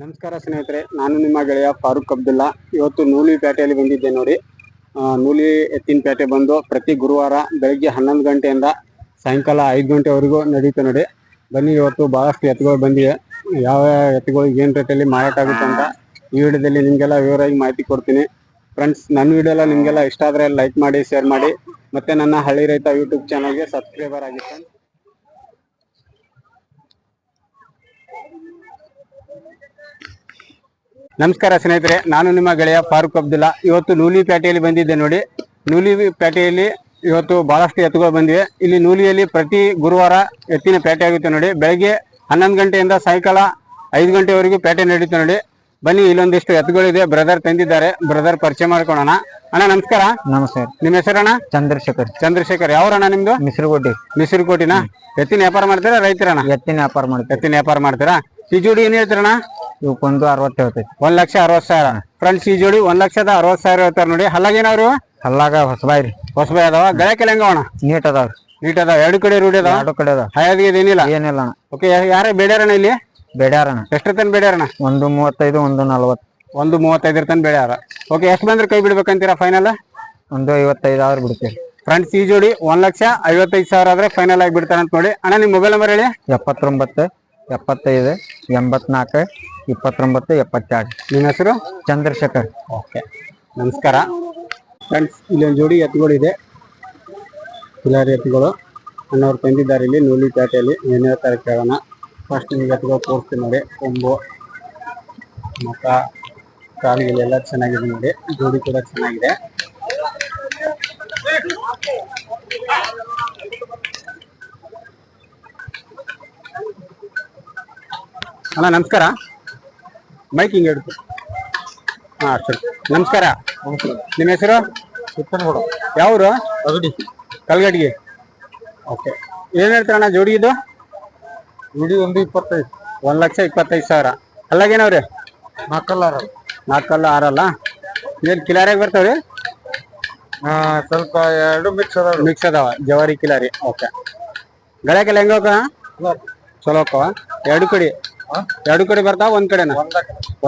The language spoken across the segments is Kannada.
ನಮಸ್ಕಾರ ಸ್ನೇಹಿತರೆ, ನಾನು ನಿಮ್ಮ ಗೆಳೆಯ ಫಾರೂಕ್ ಅಬ್ದುಲ್ಲಾ. ಇವತ್ತು ನೂಲಿ ಪೇಟೆಯಲ್ಲಿ ಬಂದಿದ್ದೆ ನೋಡಿ. ನೂಲಿ ಎತ್ತಿನ ಪೇಟೆ ಬಂದು ಪ್ರತಿ ಗುರುವಾರ ಬೆಳಗ್ಗೆ ಹನ್ನೊಂದು ಗಂಟೆಯಿಂದ ಸಾಯಂಕಾಲ ಐದು ಗಂಟೆವರೆಗೂ ನಡೀತೆ ನೋಡಿ. ಬನ್ನಿ, ಇವತ್ತು ಭಾಳಷ್ಟು ಎತ್ತುಗಳು ಬಂದಿವೆ. ಯಾವ ಎತ್ತುಗಳು, ಏನು ರೇಟಲ್ಲಿ ಮಾರಾಟ ಆಗುತ್ತೆ ಅಂತ ಈ ವಿಡಿಯೋದಲ್ಲಿ ನಿಮಗೆಲ್ಲ ವಿವರವಾಗಿ ಮಾಹಿತಿ ಕೊಡ್ತೀನಿ. ಫ್ರೆಂಡ್ಸ್, ನನ್ನ ವಿಡಿಯೋ ಎಲ್ಲ ನಿಮಗೆಲ್ಲ ಇಷ್ಟ ಆದರೆ ಲೈಕ್ ಮಾಡಿ, ಶೇರ್ ಮಾಡಿ. ಮತ್ತು ನನ್ನ ಹಳ್ಳಿ ರೈತ ಯೂಟ್ಯೂಬ್ ಚಾನಲ್ಗೆ ಸಬ್ಸ್ಕ್ರೈಬರ್ ಆಗಿ ನಮಸ್ಕಾರ ಸ್ನೇಹಿತರೆ ನಾನು ನಿಮ್ಮ ಗೆಳೆಯ ಫಾರೂಕ್ ಅಬ್ದುಲ್ಲಾ. ಇವತ್ತು ನೂಲಿ ಪೇಟೆಯಲ್ಲಿ ಬಂದಿದ್ದೆ ನೋಡಿ. ನೂಲಿ ಪೇಟೆಯಲ್ಲಿ ಇವತ್ತು ಬಹಳಷ್ಟು ಎತ್ತುಗಳು ಬಂದಿವೆ. ಇಲ್ಲಿ ನೂಲಿಯಲ್ಲಿ ಪ್ರತಿ ಗುರುವಾರ ಎತ್ತಿನ ಪೇಟೆ ಆಗುತ್ತೆ ನೋಡಿ. ಬೆಳಗ್ಗೆ ಹನ್ನೊಂದು ಗಂಟೆಯಿಂದ ಸಾಯಂಕಾಲ ಐದು ಗಂಟೆವರೆಗೂ ಪೇಟೆ ನಡೀತು ನೋಡಿ. ಬನ್ನಿ ಇಲ್ಲೊಂದಿಷ್ಟು ಎತ್ತುಗಳಿದೆ. ಬ್ರದರ್ ತಂದಿದ್ದಾರೆ. ಬ್ರದರ್ ಪರಿಚಯ ಮಾಡ್ಕೊಳ್ಳೋಣ. ಅಣ್ಣ ನಮಸ್ಕಾರ. ನಮಸ್ಕಾರ ನಿಮ್ಮ ಹೆಸರಣ್ಣ ಚಂದ್ರಶೇಖರ್. ಚಂದ್ರಶೇಖರ್. ಯಾವ್ರಣ್ಣ ನಿಮ್ದು? ಮಿಸ್ರಗೋಟಿ. ಮಿಸ್ರಗೋಟಿನ ಎತ್ತಿನ ವ್ಯಾಪಾರ ಮಾಡ್ತೀರಾ ರೈತರಣ್ಣ? ಎತ್ತಿನ ವ್ಯಾಪಾರ ಮಾಡ್ತೀರಾ ಎತ್ತಿನ ವ್ಯಾಪಾರ ಮಾಡ್ತೀರಾ? ಸಿಜುಡಿ ಜೋಡಿ ಏನ್ ಹೇಳ್ತೀರಣ್ಣ? ಇವಕ್ಕೊಂದು ಅರವತ್ತು ಹೇಳ್ತೈತಿ. ಒಂದ್ ಲಕ್ಷ ಅರವತ್ ಸಾವಿರ. ಫ್ರೆಂಡ್ಸ್ ಈ ಜೋಡಿ ಒಂದ್ ಲಕ್ಷದ ಅರವತ್ ಸಾವಿರ ಹೇಳ್ತಾರ ನೋಡಿ. ಹಲ್ಲಾಗೇನವ್ರು ಹಲ್ಲಾಗ ಹೊಸಬಾಯಿ ರೀ. ಹೊಸಬಾಯಿ ಅದಾವ? ಗಳಕ್ಕೆಲ್ಲ ಅಣ್ಣ? ನೀಟ್ ಅದಾವ್ರಿ ನೀಟ್ ಅದಾವ? ಎರಡು ಕಡೆ ರೂಢಿ ಅದಾವ? ಎರಡು ಕಡೆ ಅದಾವ. ಹಯಾದಿಗೆ ಏನಿಲ್ಲ? ಏನಿಲ್ಲ ಅಣ್ಣ. ಓಕೆ ಯಾರೇ ಬೇಡ್ಯಾರಣ ಇಲ್ಲಿ? ಬೇಡ್ಯಾರಣ ಎಷ್ಟು ತನ ಬೇಡ್ಯಾರಣ ಒಂದು ಮೂವತ್ತೈದು ಒಂದು ನಲ್ವತ್ತು. ಒಂದು ಮೂವತ್ತೈದರ ತನ ಬೇಡ್ಯಾರ. ಓಕೆ ಎಷ್ಟು ಬಂದ್ರೆ ಕೈ ಬಿಡ್ಬೇಕಂತೀರಾ ಫೈನಲ್ ಒಂದು ಐವತ್ತೈದು ಆದ್ರೆ ಬಿಡ್ತೀರಿ ಫ್ರೆಂಡ್ಸ್ ಈ ಜೋಡಿ ಒಂದ್ ಲಕ್ಷ ಐವತ್ತೈದು ಸಾವಿರ ಆದ್ರೆ ಫೈನಲ್ ಆಗಿ ಬಿಡ್ತಾರ ಅಂತ ನೋಡಿ. ಅಣ್ಣ ನಿಮ್ಮ ಮೊಬೈಲ್ ನಂಬರ್ ಹೇಳಿ. ಎಪ್ಪತ್ತೊಂಬತ್ತು ಎಪ್ಪತ್ತೈದು ಎಂಬತ್ನಾಲ್ಕು ಇಪ್ಪತ್ತೊಂಬತ್ತು ಎಪ್ಪತ್ತೆರಡು ನಿಮ್ಮ ಹೆಸರು? ಚಂದ್ರಶೇಖರ್. ಓಕೆ. ನಮಸ್ಕಾರ. ಫ್ರೆಂಡ್ಸ್ ಇಲ್ಲಿ ಒಂದು ಜೋಡಿ ಎತ್ತುಗಳಿದೆ ಕಿಲಾರಿ ಎತ್ತುಗಳು. ಅಣ್ಣವ್ರು ತಂದಿದ್ದಾರೆ ಇಲ್ಲಿ ನೂಲಿ ಪೇಟೆಯಲ್ಲಿ. ನೆನೆ ಹೇಳ್ತಾರೆ ಕೇಳೋಣ. ಫಸ್ಟ್ ನಿಮಗೆ ಎತ್ತುಗಳು ತೋರಿಸ್ತೀನಿ ನೋಡಿ. ಕೊಂಬು ಮುಖ ಕಾಲುಗಳೆಲ್ಲ ಎಲ್ಲ ಚೆನ್ನಾಗಿದೆ ನೋಡಿ. ಜೋಡಿ ಕೂಡ ಚೆನ್ನಾಗಿದೆ. ಅಣ್ಣ ನಮಸ್ಕಾರ. ಮೈಕ್ ಹಿಂಗೆ ಹಿಡಿದು. ಹಾ ಸರಿ. ನಮಸ್ಕಾರ. ನಿಮ್ಮ ಹೆಸರು? ಯಾವ್ರು? ಅಗಡಿ ಕಲ್ಗಡ್ಗೆ. ಓಕೆ. ಏನು ಹೇಳ್ತಾರಣ್ಣ ಜೋಡಿ ಇದು? ಜೋಡಿ ಒಂದು ಇಪ್ಪತ್ತೈದು. ಒಂದು ಲಕ್ಷ ಇಪ್ಪತ್ತೈದು ಸಾವಿರ. ಅಲ್ಲಾಗೇನವ್ರಿ ಆರಲ್ಲ ನಾಲ್ಕಲ್ಲ ಆರಲ್ಲ? ಏನ್ ಕಿಲಾರಿಯಾಗಿ ಬರ್ತಾವ್ರಿ? ಸ್ವಲ್ಪ ಎರಡು ಮಿಕ್ಸ್ ಅದಾವ ಮಿಕ್ಸ್ ಅದಾವ ಜವಾರಿ ಕಿಲಾರಿ. ಓಕೆ. ಗಳಕ್ಕೆಲ್ಲ ಹೆಂಗ ಚಲೋ ಹೋಕವ ಎರಡು ಕಡೆ. ಎರಡು ಕಡೆ ಬರ್ತಾವ ಒಂದ್ ಕಡೆನಾ?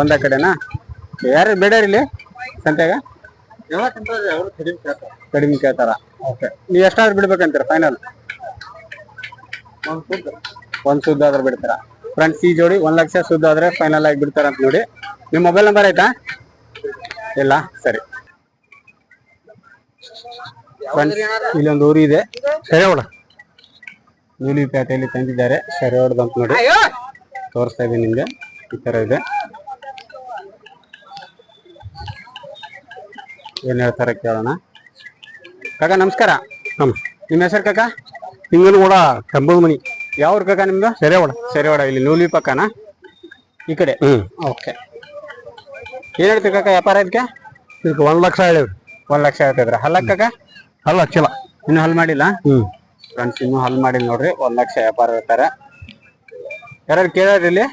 ಒಂದ ಕಡೆನಾ? ಯಾರು ಬೇಡ ಇಲ್ಲಿ ಸಂತ್ಯಾಗ ಅವರು ಕಡಿಮೆ ಕೇಳ್ತಾರೆ. ಓಕೆ ನೀವು ಎಷ್ಟಾದ್ರೂ ಬಿಡ್ಬೇಕಂತೀರ ಫೈನಲ್ ಒಂದು ಒಂದ್ ಸುದ್ದ ಆದ್ರೆ ಬಿಡ್ತಾರ? ಫ್ರೆಂಡ್ಸ್ ಈ ಜೋಡಿ ಒಂದ್ ಲಕ್ಷ ಸುದ್ದ ಆದ್ರೆ ಫೈನಲ್ ಆಗಿ ಬಿಡ್ತಾರ ಅಂತ ನೋಡಿ. ನಿಮ್ ಮೊಬೈಲ್ ನಂಬರ್ ಆಯ್ತಾ? ಇಲ್ಲ ಸರಿ. ಫ್ರೆಂಡ್ಸ್ ಇಲ್ಲೊಂದು ಊರು ಇದೆ. ಅವಳ ನೂಲಿ ಪೇಟೆಯಲ್ಲಿ ತಂದಿದ್ದಾರೆ. ಅಂತ ನೋಡಿ. ತೋರಿಸ್ತಾ ಇದೀನಿ ನಿಮ್ಗೆ. ಈ ತರ ಇದೆ. ಏನು ಹೇಳ್ತಾರೆ ಕೇಳೋಣ. ಕಾಕ ನಮಸ್ಕಾರ. ನಿಮ್ಮ ಹೆಸರು ಕಾಕ? ತಿಂಗಳು ಕೂಡ ಕಂಬದ ಮನಿ ಯಾವ ಕಾಕ ನಿಮ್ದು? ಸರಿ ಸೆರೆವಾಡ ಇಲ್ಲಿ ನೂಲಿ ಪಕ್ಕನಾ ಈ ಕಡೆ? ಓಕೆ. ಏನ್ ಹೇಳ್ತೀರಿ ಕಾಕ ವ್ಯಾಪಾರ ಇದಕ್ಕೆ? ಇದಕ್ಕೆ ಒಂದ್ ಲಕ್ಷ ಹೇಳಿವ್ರಿ. ಒಂದು ಲಕ್ಷ ಹೇಳ್ತಿದ್ರ ಹಲ್ಲ ಕಾಕ? ಹಲ್ಲ ಹಚ್ಚಿಲ್ಲ ಇನ್ನೂ ಹಲ್ ಮಾಡಿಲ್ಲ? ಹ್ಮ್. ಫ್ರೆಂಡ್ಸ್ ಇನ್ನೂ ಹಲ್ ಮಾಡಿಲ್ಲ ನೋಡ್ರಿ. ಒಂದು ಲಕ್ಷ ವ್ಯಾಪಾರ ಹೇಳ್ತಾರೆ ಯಾರು ಕೇಳ್ಯಾರ ಇಲ್ಲಿ?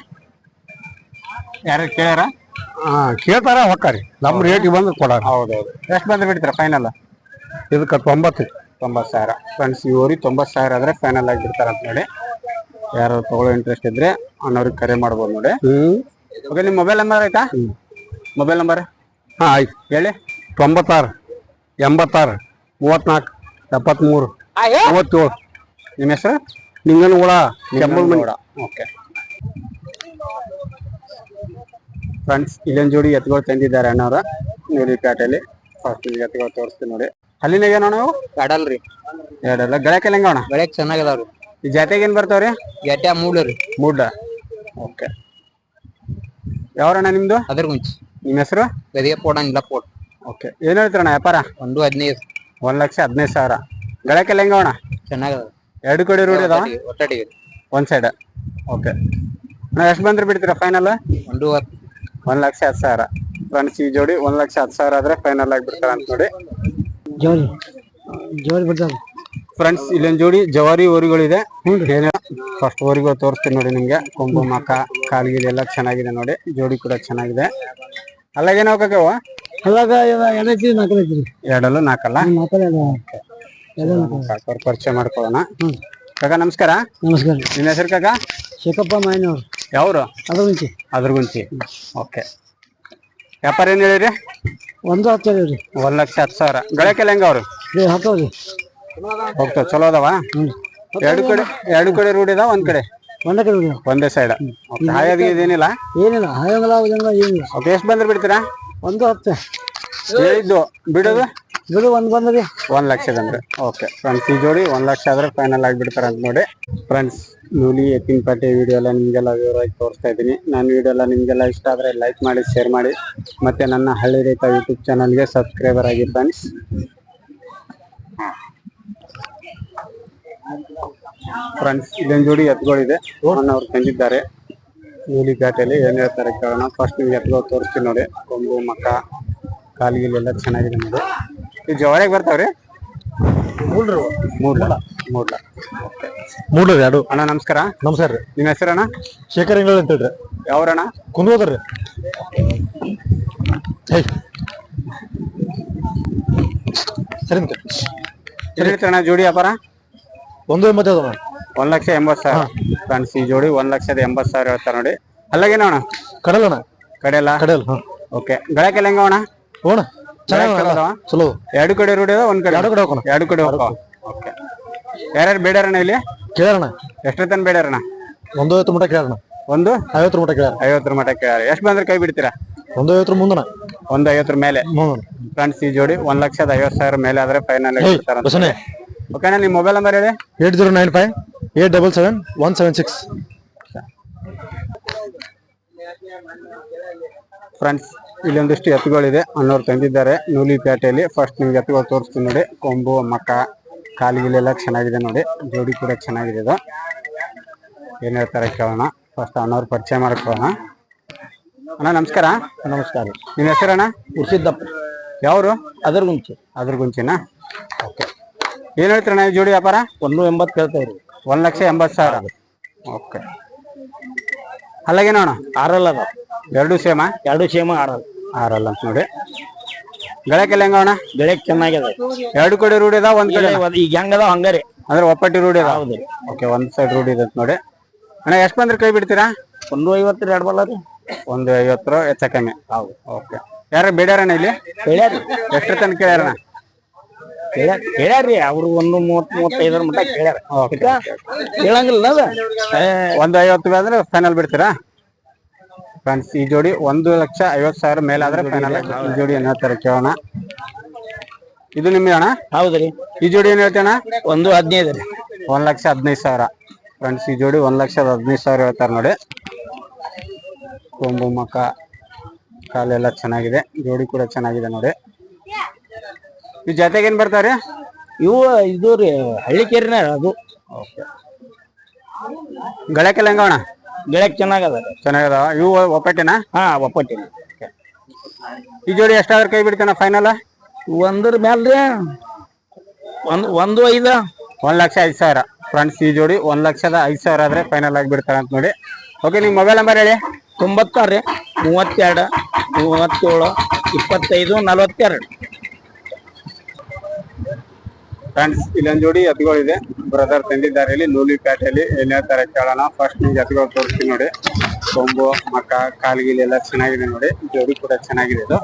ಯಾರು ಕೇಳ್ಯಾರ? ಹಾ ಕೇಳ್ತಾರ ಹೊಕ್ಕಾರಿ ನಮ್ಮ ರೇಟಿಗೆ ಬಂದ್ರೆ ಕೊಡಾರ. ಹೌದೌದು. ಎಷ್ಟು ಬಂದ್ರೆ ಬಿಡ್ತೀರಾ ಫೈನಲ್ ಇದಕ್ಕೆ ತೊಂಬತ್ತು. ತೊಂಬತ್ತು ಸಾವಿರ. ಫ್ರೆಂಡ್ಸ್ ಈ ಊರಿಗೆ ತೊಂಬತ್ತು ಸಾವಿರ ಆದರೆ ಫೈನಲ್ ಆಗಿ ಬಿಡ್ತಾರ ಅಂತ ನೋಡಿ. ಯಾರು ತಗೊಳ್ಳೋ ಇಂಟ್ರೆಸ್ಟ್ ಇದ್ರೆ ಅನ್ನೋರಿಗೆ ಕರೆ ಮಾಡ್ಬೋದು ನೋಡಿ. ಓಕೆ ನಿಮ್ಮ ಮೊಬೈಲ್ ನಂಬರ್ ಆಯ್ತಾ? ಮೊಬೈಲ್ ನಂಬರ್ ಹಾಂ ಆಯ್ತು. ಹೇಳಿ. ತೊಂಬತ್ತಾರು ಎಂಬತ್ತಾರು ಮೂವತ್ನಾಲ್ಕು ಎಪ್ಪತ್ಮೂರು ಮೂವತ್ತೇಳು. ನಿಮ್ಮ ಹೆಸರು? ನಿಂಗನ ಕೂಡ ಕೆಂಬಲ್ ಮನಿ ಓಕೆ ಫ್ರೆಂಡ್ಸ್ ಇಲ್ಲೊಂದು ಜೋಡಿ ಎತ್ತುಗಳು ತಂದಿದ್ದಾರೆ ಅಣ್ಣವ್ರ. ನೋಡಿ ಪೇಟೆಯಲ್ಲಿ ಫಸ್ಟ್ ಎತ್ತುಗಳು ತೋರಿಸ್ತೀನಿ ನೋಡಿ. ಅಲ್ಲಿನಾಗ ಏನೋ ನಾವು ಕಡಲ್ರಿ ಎರಡಲ್ಲ. ಗಳಕ್ಕೆಲ್ಲ ಅಣ್ಣ? ಬೆಳೆಕ್ ಚೆನ್ನಾಗಿದಾವ್ರಿ. ಈ ಜಾತಿಗೆ ಏನ್ ಬರ್ತಾವ್ರಿ? ಗೆಡ್ಡೆ ಮೂಡ್ರಿ ಮೂಡ ಓಕೆ. ಯಾವ್ರಣ್ಣ ನಿಮ್ದು? ಅದ್ರ ಮುಂಚೆ ನಿಮ್ಮ ಹೆಸರು? ಗದಿಗೆ ಪೋಡಂಗಿಲ್ಲ ಇಲ್ಲ ಪೋಡ್ ಓಕೆ. ಏನ್ ಹೇಳ್ತೀರಣ್ಣ ವ್ಯಾಪಾರ? ಒಂದು ಹದಿನೈದು. ಒಂದ್ ಲಕ್ಷ ಹದಿನೈದು ಸಾವಿರ. ಗಳಕ್ಕೆಲ್ಲ ಅಣ್ಣ? ಚೆನ್ನಾಗದ. ಎರಡು ಕಡೆ ರೂಢಿ ಅದಾವ ಒಟ್ಟಡಿಗೆ ಒಂದ್ ಸೈಡ್ ಓಕೆ. ಅಣ್ಣ ಎಷ್ಟು ಬಂದ್ರೆ ಬಿಡ್ತೀರಾ ಫೈನಲ್ ಒಂದು ಹತ್ತು. ಒಂದ್ ಲಕ್ಷ ಹತ್ತು ಸಾವಿರ. ಫ್ರೆಂಡ್ಸ್ ಈ ಜೋಡಿ ಒಂದ್ ಲಕ್ಷ ಹತ್ತು ಸಾವಿರ ಆದ್ರೆ ಫೈನಲ್ ಆಗಿ ಬಿಡ್ತಾರ ಅಂತ ನೋಡಿ ಜೋಡಿ ಜೋರಿ ಬಿಡ್ತಾವ ಫ್ರೆಂಡ್ಸ್ ಇಲ್ಲೊಂದ್ ಜೋಡಿ ಜವಾರಿ ಊರುಗಳಿದೆ ಏನ ಫಸ್ಟ್ ಊರಿಗಳು ತೋರಿಸ್ತೀನಿ ನೋಡಿ ನಿಮ್ಗೆ. ಕೊಂಬು ಮಕ ಕಾಲ್ಗಿಲ್ ಎಲ್ಲ ಚೆನ್ನಾಗಿದೆ ನೋಡಿ. ಜೋಡಿ ಕೂಡ ಚೆನ್ನಾಗಿದೆ. ಅಲ್ಲಾಗ ಹೋಗಕ್ಕವ ಅವಾಗ ಎದೈತಿ ನಾಲ್ಕೈತಿ ಎರಡಲ್ಲೂ ನಾಲ್ಕಲ್ಲ? ಕಾಕೋರ್ ಪರಿಚಯ ಮಾಡ್ಕೊಳ್ಳೋಣ. ಕಾಕ ನಮಸ್ಕಾರ. ನಮಸ್ಕಾರ. ನಿಮ್ಮ ಹೆಸರು ಕಾಕ? ಶೇಖಪ್ಪ ಮಾಯನವ್ರು. ಯಾವ್ರು? ಅದ್ರ ಮುಂಚೆ ಅದ್ರ ಗುಂಚಿ ಓಕೆ. ವ್ಯಾಪಾರ ಏನ್ ಹೇಳಿರಿ? ಒಂದು ಹತ್ತು ಹೇಳಿರಿ ಒಂದ್ ಲಕ್ಷ ಹತ್ತು ಸಾವಿರ. ಗಳಕ್ಕೆಲ್ಲ ಹೆಂಗ ಅವ್ರು? ರೀ ಹತ್ತವ್ರಿ. ಹೋಗ್ತಾವ ಚಲೋ ಅದಾವ? ಎರಡು ಕಡೆ ಎರಡು ಕಡೆ ರೂಢ ಇದಾವ ಒಂದ್ ಕಡೆ? ಒಂದೇ ಕಡೆ ಬಿಡಿ ಒಂದೇ ಸೈಡ್ ಇದೇನಿಲ್ಲ? ಏನಿಲ್ಲ ಏನಿಲ್ಲ ಓಕೆ ಎಷ್ಟು ಬಂದ್ರೆ ಬಿಡ್ತೀರಾ? ಒಂದು ಹತ್ತು. ಹೇಳಿದ್ದು ಬಿಡೋದು? ಬಿಡು ಒಂದು ಬಂದ್ರಿ. ಒಂದ್ ಲಕ್ಷದಂದ್ರೆ ಓಕೆ ಫ್ರೆಂಡ್ಸ್ ಈ ಜೋಡಿ ಒಂದ್ ಲಕ್ಷ ಆದ್ರೆ ಫೈನಲ್ ಆಗಿ ಆಗಿಬಿಡ್ತಾರೆ ಅಂತ ನೋಡಿ ಫ್ರೆಂಡ್ಸ್ ನೂಲಿ ಎತ್ತಿನ ಪಾಟಿ ವಿಡಿಯೋ ಎಲ್ಲ ನಿಮ್ಗೆಲ್ಲ ವಿವರವಾಗಿ ತೋರಿಸ್ತಾ ಇದ್ದೀನಿ. ನಾನು ವಿಡಿಯೋ ಎಲ್ಲ ನಿಮ್ಗೆಲ್ಲ ಇಷ್ಟ ಆದರೆ ಲೈಕ್ ಮಾಡಿ ಶೇರ್ ಮಾಡಿ. ಮತ್ತು ನನ್ನ ಹಳ್ಳಿ ರೈತ ಯೂಟ್ಯೂಬ್ ಚಾನಲ್ಗೆ ಸಬ್ಸ್ಕ್ರೈಬರ್ ಆಗಿ ಫ್ರೆಂಡ್ಸ್ ಫ್ರೆಂಡ್ಸ್ ಇದೊಂದು ಜೋಡಿ ಎತ್ತುಗಳಿದೆ ಅವ್ರು ತಂದಿದ್ದಾರೆ. ನೂಲಿ ಘಾಟೆಯಲ್ಲಿ ಏನು ಹೇಳ್ತಾರೆ ಕೇಳೋಣ. ಫಸ್ಟ್ ನಿಮ್ಗೆ ಎತ್ತುಗಳು ತೋರಿಸ್ತೀನಿ ನೋಡಿ. ಕೊಂಬು, ಮಕ್ಕ ಕಾಲಿಗೆಲ್ಲ ಚೆನ್ನಾಗಿದೆ ನೋಡಿ. ಈ ಜವಾರಿಗೆ ಬರ್ತಾವ್ರಿ? ಮೂಡ್ಲ. ಮೂಡ್ಲ. ಓಕೆ ಮೂಡ್ರಿ ಎರಡು ಅಣ್ಣ ನಮಸ್ಕಾರ. ನಮಸ್ಕಾರ ರೀ. ನಿಮ್ಮ ಹೆಸರಣ್ಣ? ಶೇಖರ್ ಇಂಗಳ ಅಂತ ಹೇಳ್ರಿ. ಯಾವ್ರಣ್ಣ? ಕುಂದೋದ್ರಿ ಹೇ. ಸರಿ ಅಣ್ಣ ಜೋಡಿ ವ್ಯಾಪಾರ? ಒಂದು ಎಂಬತ್ತು ಒಂದು ಒಂದ್ ಲಕ್ಷ ಎಂಬತ್ತು ಸಾವಿರ. ಫ್ರೆಂಡ್ಸ್ ಈ ಜೋಡಿ ಒಂದ್ ಲಕ್ಷದ ಎಂಬತ್ತು ಸಾವಿರ ಹೇಳ್ತಾರೆ ನೋಡಿ. ಅಲ್ಲಾಗೇನೋ ಅಣ್ಣ? ಕಡಲಣ್ಣ ಕಡೆಯಲ್ಲ ಕಡೆಯಲ್ಲ ಓಕೆ. ಗಳಕ್ಕೆಲ್ಲ ಹೆಂಗ ಅಣ್ಣ? ಹೋಣ. ಚಲೋ? ಎರಡು ಕಡೆ ರೂಢಿ ಅದ ಒಂದ್ ಕಡೆ. ಎರಡು ಕಡೆ ಹೋಗೋಣ. ಎರಡು ಕಡೆ ಹೋಗ್ತಾವ ಓಕೆ. ಯಾರ್ಯಾರು ಬೇಡಾರಣ ಇಲ್ಲಿ? ಕೇಳೋಣ ಎಷ್ಟರ ತನ ಬೇಡ್ಯಾರಣ್ಣ ಒಂದು ಐವತ್ತು ಮಟ ಕೇಳೋಣ ಒಂದು? ಐವತ್ತು ಮಟ ಕೇಳ ಐವತ್ತರ ಮಟ್ಟ ಕೇಳ ಎಷ್ಟು ಬಂದ್ರೆ ಕೈ ಬಿಡ್ತೀರಾ? ಒಂದು ಐವತ್ತರ ಮುಂದಣ. ಒಂದ್ ಐವತ್ತರ ಮೇಲೆ. ಫ್ರೆಂಡ್ಸ್ ಈ ಜೋಡಿ ಒಂದ್ ಲಕ್ಷದ ಐವತ್ ಸಾವಿರ ಮೇಲೆ ಆದ್ರೆ ಫೈನಲ್ ಓಕೆನಾ ನಿಮ್ಮ ಮೊಬೈಲ್ ನಂಬರ್ ಇದೆ eight zero nine five eight double seven one seven six. Friends ಇಲ್ಲೊಂದಿಷ್ಟು ಎತ್ತುಗಳಿದೆ. ಅನ್ನೋರು ತಂದಿದ್ದಾರೆ. ನೂಲಿ ಪೇಟೆಯಲ್ಲಿ ಫಸ್ಟ್ ನಿಮ್ಗೆ ಎತ್ತುಗಳು ತೋರಿಸ್ತೀನಿ ನೋಡಿ. ಕೊಂಬು ಮಕ್ಕ ಕಾಲಿಗಿಲೆಲ್ಲ ಚೆನ್ನಾಗಿದೆ ನೋಡಿ. ಜೋಡಿ ಕೂಡ ಚೆನ್ನಾಗಿದೆ ಇದು. ಏನ್ ಹೇಳ್ತಾರೆ ಕೇಳೋಣ. ಫಸ್ಟ್ ಅನ್ನೋರು ಪರಿಚಯ ಮಾಡ್ಕೊಳ್ಳೋಣ. ಅಣ್ಣ ನಮಸ್ಕಾರ. ನಮಸ್ಕಾರ. ನಿಮ್ಮ ಹೆಸರಣ್ಣ? ಉರ್ಸಿದ್ದಪ್ಪ. ಯಾವರು? ಅದ್ರ ಗುಂಚಿ ಅದ್ರ ಗುಂಚಿನ ಓಕೆ ಏನ್ ಹೇಳ್ತೀರಣ್ಣ ಈ ಜೋಡಿ ವ್ಯಾಪಾರ? ಒಂದು ಎಂಬತ್ತು ಕೇಳ್ತಾ ಒಂದು ಒಂದ್ ಲಕ್ಷ ಎಂಬತ್ತು ಸಾವಿರ. ಓಕೆ ಅಲ್ಲಾಗೇನೋ ಅಣ್ಣ? ಆರಲ್ಲ ಅದು ಎರಡು ಸೇಮ? ಎರಡು ಸೇಮ ಆರಲ್ಲ. ಆರಲ್ಲ ಅಂತ ನೋಡಿ. ಗಳಕ್ಕೆಲ್ಲ ಹೆಂಗ ಅಣ್ಣ? ಬೆಳಕ್ ಚೆನ್ನಾಗಿದೆ. ಎರಡು ಕಡೆ ರೂಢಿ ಅದ ಒಂದ್ ಕಡೆ ಈಗ ಹೆಂಗದ ಹಂಗಾರಿ. ಅಂದ್ರೆ ಒಪ್ಪಟ್ಟಿ ರೂಢಿ ಅದೇ ಓಕೆ ಒಂದ್ ಸೈಡ್ ರೂಢಿ ಇದೆ ಅಂತ ನೋಡಿ. ಅಣ್ಣ ಎಷ್ಟ್ ಬಂದ್ರೆ ಕೈ ಬಿಡ್ತೀರಾ? ಒಂದು ಐವತ್ತರ ಎರಡು ಬಲ್ಲ ರೀ. ಒಂದು ಐವತ್ತರ ಹೆಚ್ಚ ಕಮ್ಮಿ. ಹೌದು. ಓಕೆ ಯಾರ ಬೇಡ್ಯಾರಣ್ಣ ಇಲ್ಲಿ? ಹೇಳ್ಯಾರಿ ಎಷ್ಟ್ರ ತನಕ ಕೇಳ್ಯಾರಣ್ಣ? ಹೇಳ್ಯಾರ ಹೇಳ್ಯಾರಿ ಅವ್ರು ಒಂದು ಮೂವತ್ ಮೂವತ್ತೈದರ ಮಟ್ಟ ಕೇಳ್ಯಾರ. ಕೇಳಂಗಿಲ್ಲ ಅದ ಒಂದು ಐವತ್ತು ಅಂದ್ರೆ ಫೈನಲ್ ಬಿಡ್ತೀರಾ? ಫ್ರೆಂಡ್ಸ್ ಈ ಜೋಡಿ ಒಂದು ಲಕ್ಷ ಐವತ್ತು ಸಾವಿರ ಮೇಲೆ ಆದ್ರೆ ಫೈನಲ್ ಈ ಜೋಡಿ ಏನ್ ಹೇಳ್ತಾರೆ ಕೇಳೋಣ. ಇದು ನಿಮ್ಗೆ ಅಣ್ಣ ಹೌದ್ರಿ ಈ ಜೋಡಿ ಏನ್ ಹೇಳ್ತೀಯಣ್ಣ? ಒಂದು ಹದಿನೈದು ರೀ. ಒಂದ್ ಲಕ್ಷ ಹದಿನೈದು ಸಾವಿರ. ಫ್ರೆಂಡ್ಸ್ ಈ ಜೋಡಿ ಒಂದ್ ಲಕ್ಷದ ಹದಿನೈದು ಸಾವಿರ ಹೇಳ್ತಾರೆ ನೋಡಿ. ಕೊಂಬು ಮಕ್ಕ ಕಾಲೆಲ್ಲ ಚೆನ್ನಾಗಿದೆ. ಜೋಡಿ ಕೂಡ ಚೆನ್ನಾಗಿದೆ ನೋಡಿ. ಈ ಜೊತೆಗೆ ಏನ್ ಬರ್ತಾರೆ? ಇವು ಇದು ರೀ ಹಳ್ಳಿ ಕೇರಿನ ಅದು ಗಳಕ್ಕೆಲ್ಲ ಹೆಂಗವಣ ಗಿಳಕ್ ಚೆನ್ನಾಗದ. ಚೆನ್ನಾಗದ? ಇವು ಒಪ್ಪಟ್ಟಿನ? ಹಾ ಒಪ್ಪಟ್ಟಿನ. ಈ ಜೋಡಿ ಎಷ್ಟಾದ್ರೆ ಕೈ ಬಿಡ್ತಾನ ಫೈನಲ್ ಒಂದ್ರ ಮ್ಯಾಲ್ರಿ? ಒಂದ್ ಒಂದು ಐದ? ಒಂದ್ ಲಕ್ಷ ಐದು ಸಾವಿರ. ಫ್ರೆಂಡ್ಸ್ ಈ ಜೋಡಿ ಒಂದ್ ಲಕ್ಷದ ಐದು ಸಾವಿರ ಆದ್ರೆ ಫೈನಲ್ ಆಗಿ ಬಿಡ್ತಾರ ಅಂತ ನೋಡಿ. ಓಕೆ ನಿಮ್ಮ ಮೊಬೈಲ್ ನಂಬರ್ ಹೇಳಿ. ತೊಂಬತ್ತಾರು ರೀ ಮೂವತ್ತೆರಡು ಮೂವತ್ತೇಳು ಇಪ್ಪತ್ತೈದು ನಲವತ್ತೆರಡು. ಫ್ರೆಂಡ್ಸ್ ಇಲ್ಲೊಂದ್ ಜೋಡಿ ಎತ್ತುಗಳಿದೆ ಬ್ರದರ್ ತಂದಿದ್ದಾರೆ ಇಲ್ಲಿ ನೂಲಿ ಪೇಟೆಯಲ್ಲಿ ಏನ್ ಹೇಳ್ತಾರೆ ಕೇಳೋಣ ಫಸ್ಟ್ ನಿಮ್ಗೆ ಎತ್ತುಗಳು ತೋರಿಸ್ತೀನಿ ನೋಡಿ. ಕೊಂಬು ಮಕ್ಕ ಕಾಲ್ಗಿಲಿ ಎಲ್ಲ ಚೆನ್ನಾಗಿದೆ ನೋಡಿ. ಜೋಡಿ ಕೂಡ ಚೆನ್ನಾಗಿದೆ ಇದು.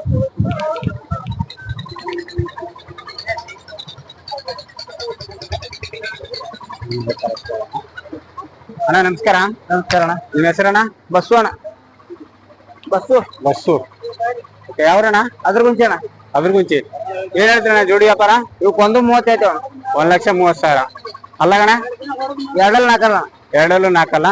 ಅಣ್ಣ ನಮಸ್ಕಾರ. ನಮಸ್ಕಾರ ಅಣ್ಣ. ನಿಮ್ಮ ಹೆಸರಣ್ಣ? ಬಸ್ಸು ಅಣ್ಣ. ಬಸ್ಸು. ಬಸ್ಸು. ಯಾವ್ರಣ್ಣ? ಅದ್ರ ಮುಂಚೆ ಅಣ್ಣ. ಅದ್ರ ಗುಂಚಿ ಏನ್ ಹೇಳ್ತೀರಣ್ಣ ಜೋಡಿ ವ್ಯಾಪಾರ? ಇವಕ್ಕೊಂದು ಅಣ್ಣ ಒಂದ್ ಲಕ್ಷ ಮೂವತ್ ಸಾವಿರ. ಅಲ್ಲಗಣ ಎರಡಲ್ಲಿ ನಾಕಲ್ಲ ಎರಡಲ್ಲೂ ನಾಲ್ಕಲ್ಲ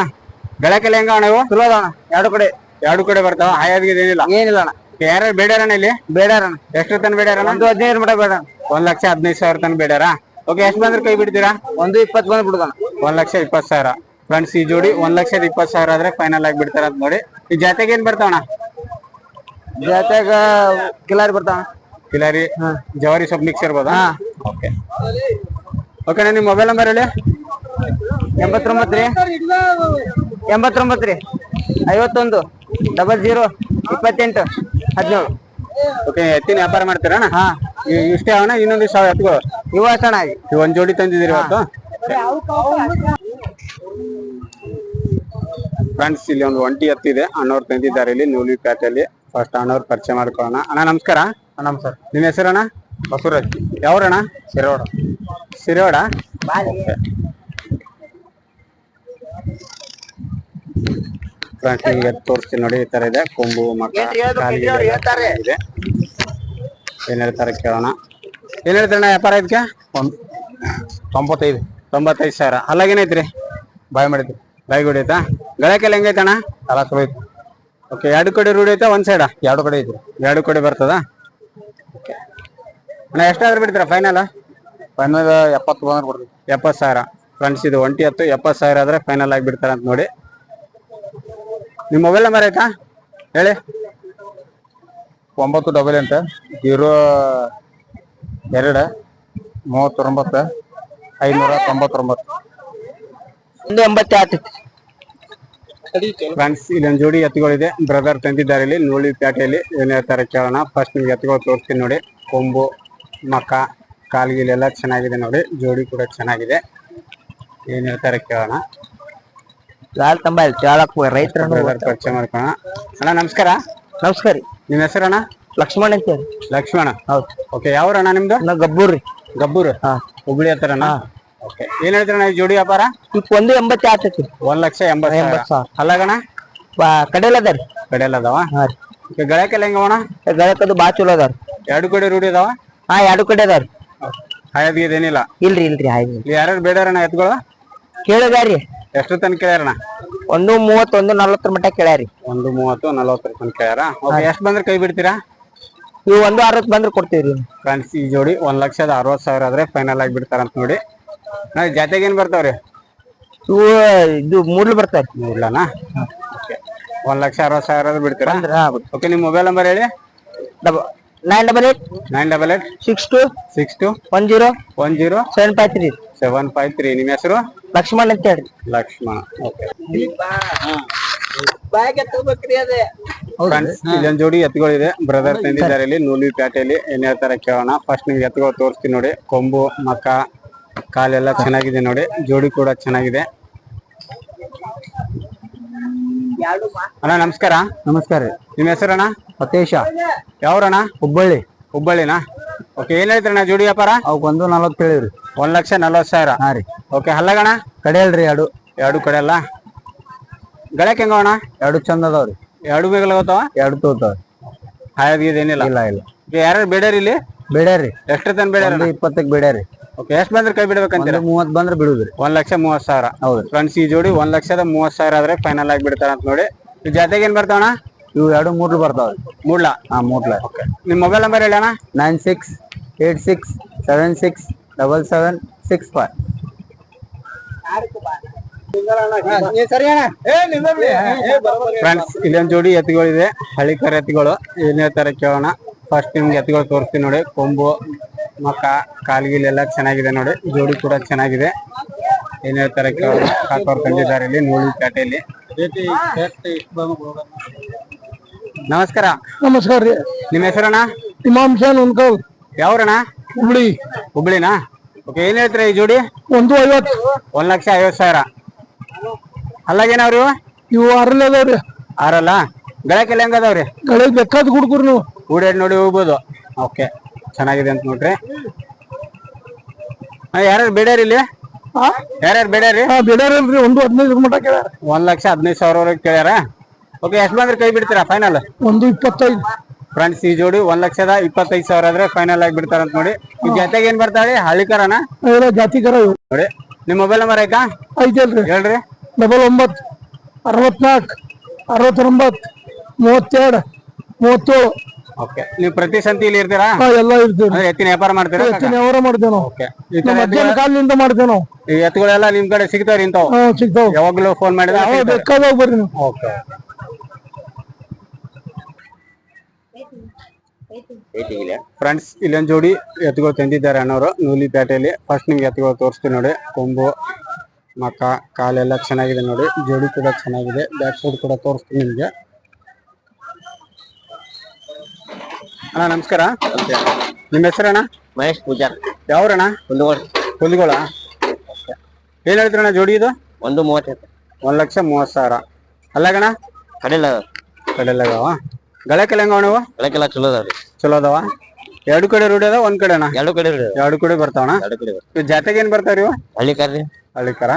ಬೆಳಕಲ್ಲಿ ಹೆಂಗ ಅಣ್ಣ ಇವು? ಚಲೋ ಅಣ್ಣ. ಎರಡು ಕಡೆ. ಎರಡು ಕಡೆ ಬರ್ತಾವ? ಹಾಯಾದ್ಗಿದ್ ಏನಿಲ್ಲ? ಏನಿಲ್ಲ ಅಣ್ಣ. ಯಾರು ಬೇಡ್ಯಾರಣ್ಣ ಇಲ್ಲಿ? ಬೇಡ ಅಣ್ಣ. ಎಷ್ಟು ತನ ಬೇಡ್ಯಾರಣ್ಣ ಒಂದು ಹದಿನೈದು ಮಟ ಬೇಡ. ಒಂದ್ ಲಕ್ಷ ಹದಿನೈದು ಸಾವಿರ ತನ ಬೇಡ್ಯಾರ? ಓಕೆ ಎಷ್ಟು ಬಂದ್ರೆ ಕೈ ಬಿಡ್ತೀರಾ? ಒಂದು ಇಪ್ಪತ್ತು ಬಂದು ಬಿಡುದಣ್ಣ. ಒಂದ್ ಲಕ್ಷ ಇಪ್ಪತ್ತು ಸಾವಿರ. ಫ್ರೆಂಡ್ಸ್ ಈ ಜೋಡಿ ಒಂದ್ ಲಕ್ಷದ ಇಪ್ಪತ್ತು ಸಾವಿರ ಆದ್ರೆ ಫೈನಲ್ ಆಗಿ ಬಿಡ್ತಾರ ಅಂತ ನೋಡಿ. ಈ ಜಾತೆಗೆ ಏನ್ ಬರ್ತಾವಣ್ಣ? ಜಾತೆಗ ಕಿಲಾರಿ ಬರ್ತಾವ ಕಿಲಾರಿ ಜವಾರಿ ಸೊಪ್ಪು ಮಿಕ್ಸ್ ಇರ್ಬೋದಾ? ಓಕೆ ಓಕೆ ನಿಮ್ಮ ಮೊಬೈಲ್ ನಂಬರ್ ಹೇಳಿ? ಎಂಬತ್ತೊಂಬತ್ತು ರೀ? ಎಂಬತ್ತೊಂಬತ್ತು ರೀ. ಐವತ್ತೊಂದು ಡಬಲ್ ಜೀರೋ ಇಪ್ಪತ್ತೆಂಟು ಹದಿನೇಳು. ಓಕೆ ಎತ್ತಿನ ವ್ಯಾಪಾರ ಮಾಡ್ತೀರಾ ಹಾಂ. ಇಷ್ಟೇ ಅವನ ಇನ್ನೊಂದು ಸಾವಿರ ಎತ್ತುಗಳು ಇವ ಅಣ್ಣ ಇವ್ ಒಂದು ಜೋಡಿ ತಂದಿದ್ದೀರಿ ಇವತ್ತು? ಫ್ರೆಂಡ್ಸ್ ಇಲ್ಲಿ ಒಂದು ಒಂಟಿ ಹತ್ತಿದೆ. ಅಣ್ಣವ್ರು ತಂದಿದ್ದಾರೆ ಇಲ್ಲಿ ನೂಲಿ ಪ್ಯಾಟಲ್ಲಿ. ಫಸ್ಟ್ ಅಣ್ಣವ್ರು ಪರಿಚಯ ಮಾಡ್ಕೊಳ್ಳೋಣ. ಅಣ್ಣ ನಮಸ್ಕಾರ. ನಮಸ್ಕಾರ. ನಿಮ್ಮ ಹೆಸರಣ್ಣ ಬಸವರಾಜ್. ಯಾವ್ರಣ್ಣ ಶಿರೋಡ ಸಿರೋಡ ಫ್ರೆಂಡ್ಸ್ ನಿಮಗೆ ತೋರಿಸ್ತೀನಿ ನೋಡಿ ಈ ತರ ಇದೆ. ಕೊಂಬು ಮಕ್ಕ ಇದೆ. ಏನ್ ಹೇಳ್ತಾರೆ ಕೇಳೋಣ. ಏನ್ ಹೇಳ್ತಾರಣ್ಣ ವ್ಯಾಪಾರ ಇದಕ್ಕೆ? ಒಂದು ತೊಂಬತ್ತೈದು. ತೊಂಬತ್ತೈದು ಸಾವಿರ. ಅಲ್ಲಾಗೇನೈತ್ರಿ ಬಾಯ್ ಮಾಡಿದ್ರಿ ಬಾಯಿ ಹೊಡಿತಾ ಗಳಕೆಲ್ಲ ಹೆಂಗೈತಣ್ಣ ಎಲ್ಲ ಚಲೋ ಐತಿ ಓಕೆ ಎರಡು ಕಡೆ ರೂಢಿ ಐತಾ? ಒಂದ್ ಸೈಡ ಎರಡು ಕಡೆ ಐತ್ರಿ. ಎರಡು ಕಡೆ ಬರ್ತದ? ಅಣ್ಣ ಎಷ್ಟಾದ್ರೂ ಬಿಡ್ತೀರ ಫೈನಲ್ ಫೈನಲ್ ಎಪ್ಪತ್ತು ಬಂದ್ರೆ ಕೊಡ್ತೀವಿ ಎಪ್ಪತ್ತು ಸಾವಿರ. ಫ್ರೆಂಡ್ಸ್ ಇದು ಒಂಟಿ ಹತ್ತು ಎಪ್ಪತ್ತು ಸಾವಿರ ಆದ್ರೆ ಫೈನಲ್ ಆಗಿ ಬಿಡ್ತಾರ ಅಂತ ನೋಡಿ. ನಿಮ್ಮ ಮೊಬೈಲ್ ನಂಬರ್ ಆಯ್ತಾ? ಹೇಳಿ. ಒಂಬತ್ತು ಡಬಲ್ ಎಂಟು ಜೀರೋ ಎರಡು ಮೂವತ್ತೊಂಬತ್ತು ಐನೂರ ತೊಂಬತ್ತೊಂಬತ್ತು. ಒಂದು ಎಂಬತ್ತಾರು ಫ್ರೆಂಡ್ಸ್ ಇಲ್ಲೊಂದು ಜೋಡಿ ಎತ್ತುಗಳಿದೆ. ಬ್ರದರ್ ತಂದಿದ್ದಾರೆ ಇಲ್ಲಿ ನೋಳಿ ಪ್ಯಾಟೆಯಲ್ಲಿ. ಏನ್ ಹೇಳ್ತಾರೆ ಕೇಳೋಣ. ಫಸ್ಟ್ ನಿಮ್ಗೆ ಎತ್ತುಗಳು ತೋರಿಸ್ತೀನಿ ನೋಡಿ. ಕೊಂಬು ಮಕ ಕಾಲ್ಗಿಲೆಲ್ಲ ಚೆನ್ನಾಗಿದೆ ನೋಡಿ. ಜೋಡಿ ಕೂಡ ಚೆನ್ನಾಗಿದೆ. ಏನ್ ಹೇಳ್ತಾರೆ ಕೇಳೋಣ. ಲಾಲ್ ತಂಬ ಚಾಲಕ್ ರೈತರ ಪರಿಚಯ ಮಾಡ್ಕೋಣ ಅಣ್ಣ ನಮಸ್ಕಾರ. ನಮಸ್ಕಾರ ರೀ. ನಿಮ್ಮ ಹೆಸರಣ್ಣ ಲಕ್ಷ್ಮಣ್ ಅಂತ ಹೇಳಿ. ಲಕ್ಷ್ಮಣ. ಹೌದು. ಓಕೆ ಯಾವ್ರಣ್ಣ ನಿಮ್ದು? ಗಬ್ಬೂರ್ ರೀ. ಗಬ್ಬೂರ್. ಹಾ. ಹುಬ್ಳಿ ಹತ್ತಿರ ಓಕೆ ಏನ್ ಹೇಳ್ತೀರಣ್ಣ ಈ ಜೋಡಿ ವ್ಯಾಪಾರ? ಈಗ ಒಂದು ಎಂಬತ್ತು ಆಗ್ತೈತಿ. ಒಂದ್ ಲಕ್ಷ ಎಂಬತ್ತು ಎಂಬತ್ತು ಸಾವಿರ. ಅಲ್ಲಗಣ ಬಾ ಕಡೆಯಲ್ಲ ಅದ ರೀ ಕಡೆಯಲ್ಲ ಅದಾವ? ಹಾ ರೀ. ಓಕೆ ಗಳಕ್ಕೆಲ್ಲ ಹೆಂಗವಣ ಗಳಕ್ಕದು ಬಾ ಚಲೋ ಅದಾರ ಎರಡು ಕಡೆ ರೂಢಿ ಅದಾವ? ಹಾ ಎರಡು ಕಡೆ ಅದಾರ ಹಾಯದ್ಗೆ ಇದೇನಿಲ್ಲ ಇಲ್ರಿ ಇಲ್ರಿ ಇಲ್ಲಿ ಯಾರ್ಯಾರು ಬೇಡಾರಣ್ಣ ಎತ್ಗಳು? ಕೇಳಿದಾರಿ. ಎಷ್ಟು ತನಕ ಕೇಳ್ಯಾರಣ್ಣ? ಒಂದು ಮೂವತ್ತು ಒಂದು ನಲ್ವತ್ತರ ಮಟ್ಟ ಕೇಳ್ಯಾರಿ. ಒಂದು ಮೂವತ್ತು ನಲವತ್ತರ ತನಕ ಕೇಳ್ಯಾರ. ಓಕೆ ಎಷ್ಟು ಬಂದ್ರೆ ಕೈ ಬಿಡ್ತೀರಾ? ನೀವು ಒಂದು ಅರವತ್ತು ಬಂದ್ರೆ ಕೊಡ್ತೀವಿ ರೀ ಫ್ರೆಂಡ್ಸ್ ಈ ಜೋಡಿ ಒಂದ್ ಲಕ್ಷದ ಅರವತ್ ಸಾವಿರ ಆದ್ರೆ ಫೈನಲ್ ಆಗಿ ಬಿಡ್ತಾರಂತ ನೋಡಿ. ನಾ ಜಾತೆಗೆ ಏನ್ ಬರ್ತಾವ್ರಿ? ಇವು ಇದು ಮೂಡ್ಲು ಬರ್ತಾವ್ ಓಕೆ. ಒಂದ್ ಲಕ್ಷ ಅರವತ್ ಸಾವಿರ ಬಿಡ್ತೀರಾ? ಅಂದ್ರೆ ಓಕೆ ನಿಮ್ ಮೊಬೈಲ್ ನಂಬರ್ ಹೇಳಿ. Double nine double eight nine double eight six two six two one zero one zero seven five three seven five three ನಿಮ್ಮ ಹೆಸರು? ಲಕ್ಷ್ಮಣ್ ಅಂತ ಹೇಳಿ ಲಕ್ಷ್ಮಣ. ಓಕೆ. ಇಲ್ಲೊಂದ್ ಜೋಡಿ ಎತ್ತುಗಳಿದೆ. ಬ್ರದರ್ ತಂದಿದ್ದಾರೆ ಇಲ್ಲಿ ನೂಲಿ ಪ್ಯಾಟೆಯಲ್ಲಿ ಏನ್ ಹೇಳ್ತಾರೆ ಕೇಳೋಣ. ಫಸ್ಟ್ ನಿಮ್ಗೆ ಎತ್ತುಗಳು ತೋರಿಸ್ತೀನಿ ನೋಡಿ. ಕೊಂಬು ಮಕ್ಕ ಕಾಲೆಲ್ಲ ಚೆನ್ನಾಗಿದೆ ನೋಡಿ. ಜೋಡಿ ಕೂಡ ಚೆನ್ನಾಗಿದೆ. ಅಣ್ಣ ನಮಸ್ಕಾರ. ನಮಸ್ಕಾರ ರೀ. ನಿಮ್ಮ ಹೆಸರಣ್ಣ? ಸತೇಶ. ಯಾವ್ರಣ್ಣ? ಹುಬ್ಬಳ್ಳಿ. ಹುಬ್ಬಳ್ಳಿನಾ? ಓಕೆ ಏನ್ ಹೇಳ್ತೀರಣ್ಣ ಜೋಡಿ ವ್ಯಾಪಾರ? ಅವಕ್ಕೆ ಒಂದು ನಲ್ವತ್ತು ಹೇಳಿವ್ರಿ ಒಂದ್ ಲಕ್ಷ ನಲ್ವತ್ ಸಾವಿರ. ಹಾ ರೀ. ಓಕೆ ಹಲ್ಲಗಣ ಕಡೆಯಲ್ರಿ ಎರಡು. ಎರಡು ಕಡೆ ಅಲ್ಲ. ಗಳಕ್ಕೆ ಹೆಂಗವಣ ಎರಡು ಚಂದ ಅದಾವ್ರಿ ಎರಡು ಬೇಗಲಾಗತ್ತಾವ ಎರಡು ತೋತಾವ್ರಿ ಹಾಯ್ ಏನಿಲ್ಲ. ಇಲ್ಲ ಇಲ್ಲ. ಯಾರು ಬೇಡ್ಯಾರ ಇಲ್ಲಿ? ಬೇಡ್ಯಾರಿ ಎಷ್ಟು ತನ ಬೇಡ ಇಪ್ಪತ್ತಕ್ಕೆ ಬೇಡ್ಯಾರಿ ಓಕೆ ಎಷ್ಟು ಬಂದ್ರೆ ಕೈ ಬಿಡ್ಬೇಕಂತೀರ? ಮೂವತ್ ಬಂದ್ರೆ ಬಿಡುದ್ರಿ. ಒಂದ್ ಲಕ್ಷ ಮೂವತ್ ಸಾವಿರ. ಹೌದು ಫ್ರೆಂಡ್ಸ್ ಈ ಜೋಡಿ ಒಂದ್ ಲಕ್ಷದ ಮೂವತ್ ಸಾವಿರ ಆದ್ರೆ ಫೈನಲ್ ಆಗಿ ಬಿಡ್ತಾರ ಅಂತ ನೋಡಿ. ಈ ಜಾತೆಗೆ ಏನ್ ಬರ್ತಾವಣ ಇವು ಎರಡು ಮೂರ್ಲು ಬರ್ತಾವ ಮೂಡ್ಲ ಹಾ ಮೂಡ್ಲ ನಿಮ್ mobile number ಹೇಳಣ nine six eight six seven six double seven six five friends ಇಲ್ಲೊಂದ್ ಜೋಡಿ ಎತ್ತುಗಳಿದೆ. ಹಳಿಕರ ಎತ್ತುಗಳು. ಏನ್ ಹೇಳ್ತಾರೆ ಕೇಳೋಣ. ಫಸ್ಟ್ ನಿಮ್ಗೆ ಎತ್ತುಗಳು ತೋರಿಸ್ತೀನಿ ನೋಡಿ. ಕೊಂಬು ಮಕ್ಕ ಕಾಲ್ಗಿಲೆಲ್ಲ ಚೆನ್ನಾಗಿದೆ ನೋಡಿ. ಜೋಡಿ ಕೂಡ ಚೆನ್ನಾಗಿದೆ. ಏನ್ ಹೇಳ್ತಾರೆ ಕಾಕೋರ್ ತಂದಿದ್ದಾರೆ ಇಲ್ಲಿ ನೋಡಿ ಪೇಟೆಯಲ್ಲಿ. ನಮಸ್ಕಾರ. ನಮಸ್ಕಾರ ರೀ. ನಿಮ್ಮ ಹೆಸರಣ್ಣ? ಇಮಾಮ್ ಶಾನ್ ಉನ್ಕಲ್ ಯಾವ್ರಣ್ಣ? ಹುಬ್ಳಿ. ಹುಬ್ಳಿನಾ? ಓಕೆ ಏನ್ ಹೇಳ್ತೀರಾ ಈ ಜೋಡಿ? ಒಂದು ಐವತ್ತು. ಒಂದ್ ಲಕ್ಷ ಐವತ್ ಸಾವಿರ. ಅಲ್ಲಾಗೇನವ್ರಿ ಇವು? ಅರಲ್ ಅದಾವ್ರಿ. ಆರಲ್ಲ? ಗಳಕ್ಕೆಲ್ಲ ಹೆಂಗ್ ಗಳಕ್ಕೆ ಬೇಕಾದ ಕುಡ್ಕುರಿ ನೀವು. ಹುಡೇಡ್ ನೋಡಿ ಹೋಗ್ಬೋದು. ಓಕೆ ಚೆನ್ನಾಗಿದೆ ಅಂತ ನೋಡ್ರಿ. ಯಾರ್ಯಾರು ಬೇಡ್ಯಾರ ಇಲ್ಲಿ? ಯಾರ್ಯಾರು ಬೇಡ್ಯಾರಿ? ಹಾ ಬೇಡಾರಲ್ರಿ ಒಂದು ಹದಿನೈದು ಮಟ್ಟ ಕೇಳ್ಯಾರ. ಒಂದ್ ಲಕ್ಷ ಹದಿನೈದು ಸಾವಿರವರೆಗೆ ಕೇಳ್ಯಾರ? ಓಕೆ ಎಷ್ಟು ಬಂದ್ರೆ ಕೈ ಬಿಡ್ತೀರಾ ಫೈನಲ್ ಒಂದು ಇಪ್ಪತ್ತೈದು. ಫ್ರೆಂಡ್ಸ್ ಈ ಜೋಡಿ ಒಂದ್ ಲಕ್ಷದ ಇಪ್ಪತ್ತೈದು ಸಾವಿರ ಆದ್ರೆ ಫೈನಲ್ ಆಗಿ ಬಿಡ್ತಾರ ಅಂತ ನೋಡಿ. ಈ ಜೊತೆಗೆ ಏನ್ ಬರ್ತಾಳೆ ಹಳ್ಳಿಕರನ ಜಾತಿಕರ ಜಾತಿ ಕರ ನೋಡಿ ನಿಮ್ ಮೊಬೈಲ್ ನಂಬರ್ ಐಕಾ ಐತಲ್ರಿ ಹೇಳ್ರಿ. ಡಬಲ್ ಒಂಬತ್ ಅರವತ್ನಾಲ್ಕು ಅರವತ್ತೊಂಬತ್ ಮೂವತ್ತೆರಡು ಮೂವತ್ತೇಳು. ಓಕೆ ನೀವು ಪ್ರತಿ ಸಂತಿಲಿ ಇರ್ತೀರಾ? ಹಾ ಎಲ್ಲ ಇರ್ತೀವಿ. ಅಂದ್ರೆ ಎತ್ತಿನ ವ್ಯಾಪಾರ ಮಾಡ್ತೀರಾ ಹೆಚ್ಚಿನ ವ್ಯವಹಾರ ಮಾಡ್ತೇವೆ ನಾವು. ಓಕೆ ಈ ತರ ನಮ್ಮ ಅಜ್ಜನ ಕಾಲಿನಿಂದ ಮಾಡ್ತೇವೆ ನಾವು. ಈ ಎತ್ತುಗಳೆಲ್ಲ ನಿಮ್ ಕಡೆ ಸಿಗ್ತಾವ್ರಿ ಇಂತಾವ್? ಹಾ ಸಿಗ್ತಾವ. ಯಾವಾಗ್ಲೂ ಫೋನ್ ಮಾಡಿದ್ರೆ ಯಾವ ಬೇಕಾದಾಗ ಬರ್ರಿ ನೀವು. ಓಕೆ ಫ್ರೆಂಡ್ಸ್ ಇಲ್ಲೊಂದು ಜೋಡಿ ಎತ್ತುಗಳು ತಂದಿದ್ದಾರೆ ಅಣ್ಣವರು. ನೂಲಿ ಪೇಟೆಯಲ್ಲಿ ಫಸ್ಟ್ ನಿಮ್ಗೆ ಎತ್ತುಗಳು ತೋರಿಸ್ತೀವಿ ನೋಡಿ. ಕೊಂಬು ಮಕ್ಕ ಕಾಲೆಲ್ಲ ಚೆನ್ನಾಗಿದೆ ನೋಡಿ. ಜೋಡಿ ಕೂಡ ಚೆನ್ನಾಗಿದೆ. ಬ್ಯಾಕ್ ಸೈಡ್ ಕೂಡ ತೋರಿಸ್ತೀನಿ ನಿಮ್ಗೆ. ಅಣ್ಣ ನಮಸ್ಕಾರ. ನಿಮ್ಮ ಹೆಸರಣ್ಣ? ಮಹೇಶ್ ಪೂಜಾರ್. ಯಾವ್ರಣ್ಣ? ಕುಂದಗೋಳ ಕುಂದಗೋಳ ಏನ್ ಹೇಳ್ತೀರಣ್ಣ ಜೋಡಿ ಇದು? ಒಂದು ಮೂವತ್ತೈದು. ಒಂದ್ ಲಕ್ಷ ಮೂವತ್ ಸಾವಿರ. ಅಲ್ಲಗಣ ಕಡೆಲ್ಲ ಕಡೆಲ್ಲಗವ ಗಳಕ್ಕೆಲ್ಲ ಹೆಂಗವ ನೀವು? ಚಲೋದ ಚಲೋ ರೀ ಚಲೋ ಅದಾವ. ಎರಡು ಕಡೆ ರೂಢಿ ಅದಾವ ಒಂದ್ ಅಣ್ಣ? ಎರಡು ಕಡೆ ರೀ ಎರಡು ಕಡೆ ಬರ್ತಾವಣ ಎರಡು ಕಡೆ ಇವ್ ಜಾತೆಗೆ ಏನ್ ಬರ್ತಾವ್ರಿ ಹಳ್ಳಿಕಾರ್ರಿ. ಹಳ್ಳಿ ಕಾರ್ರಿ ಹಳ್ಳಿಕಾರ?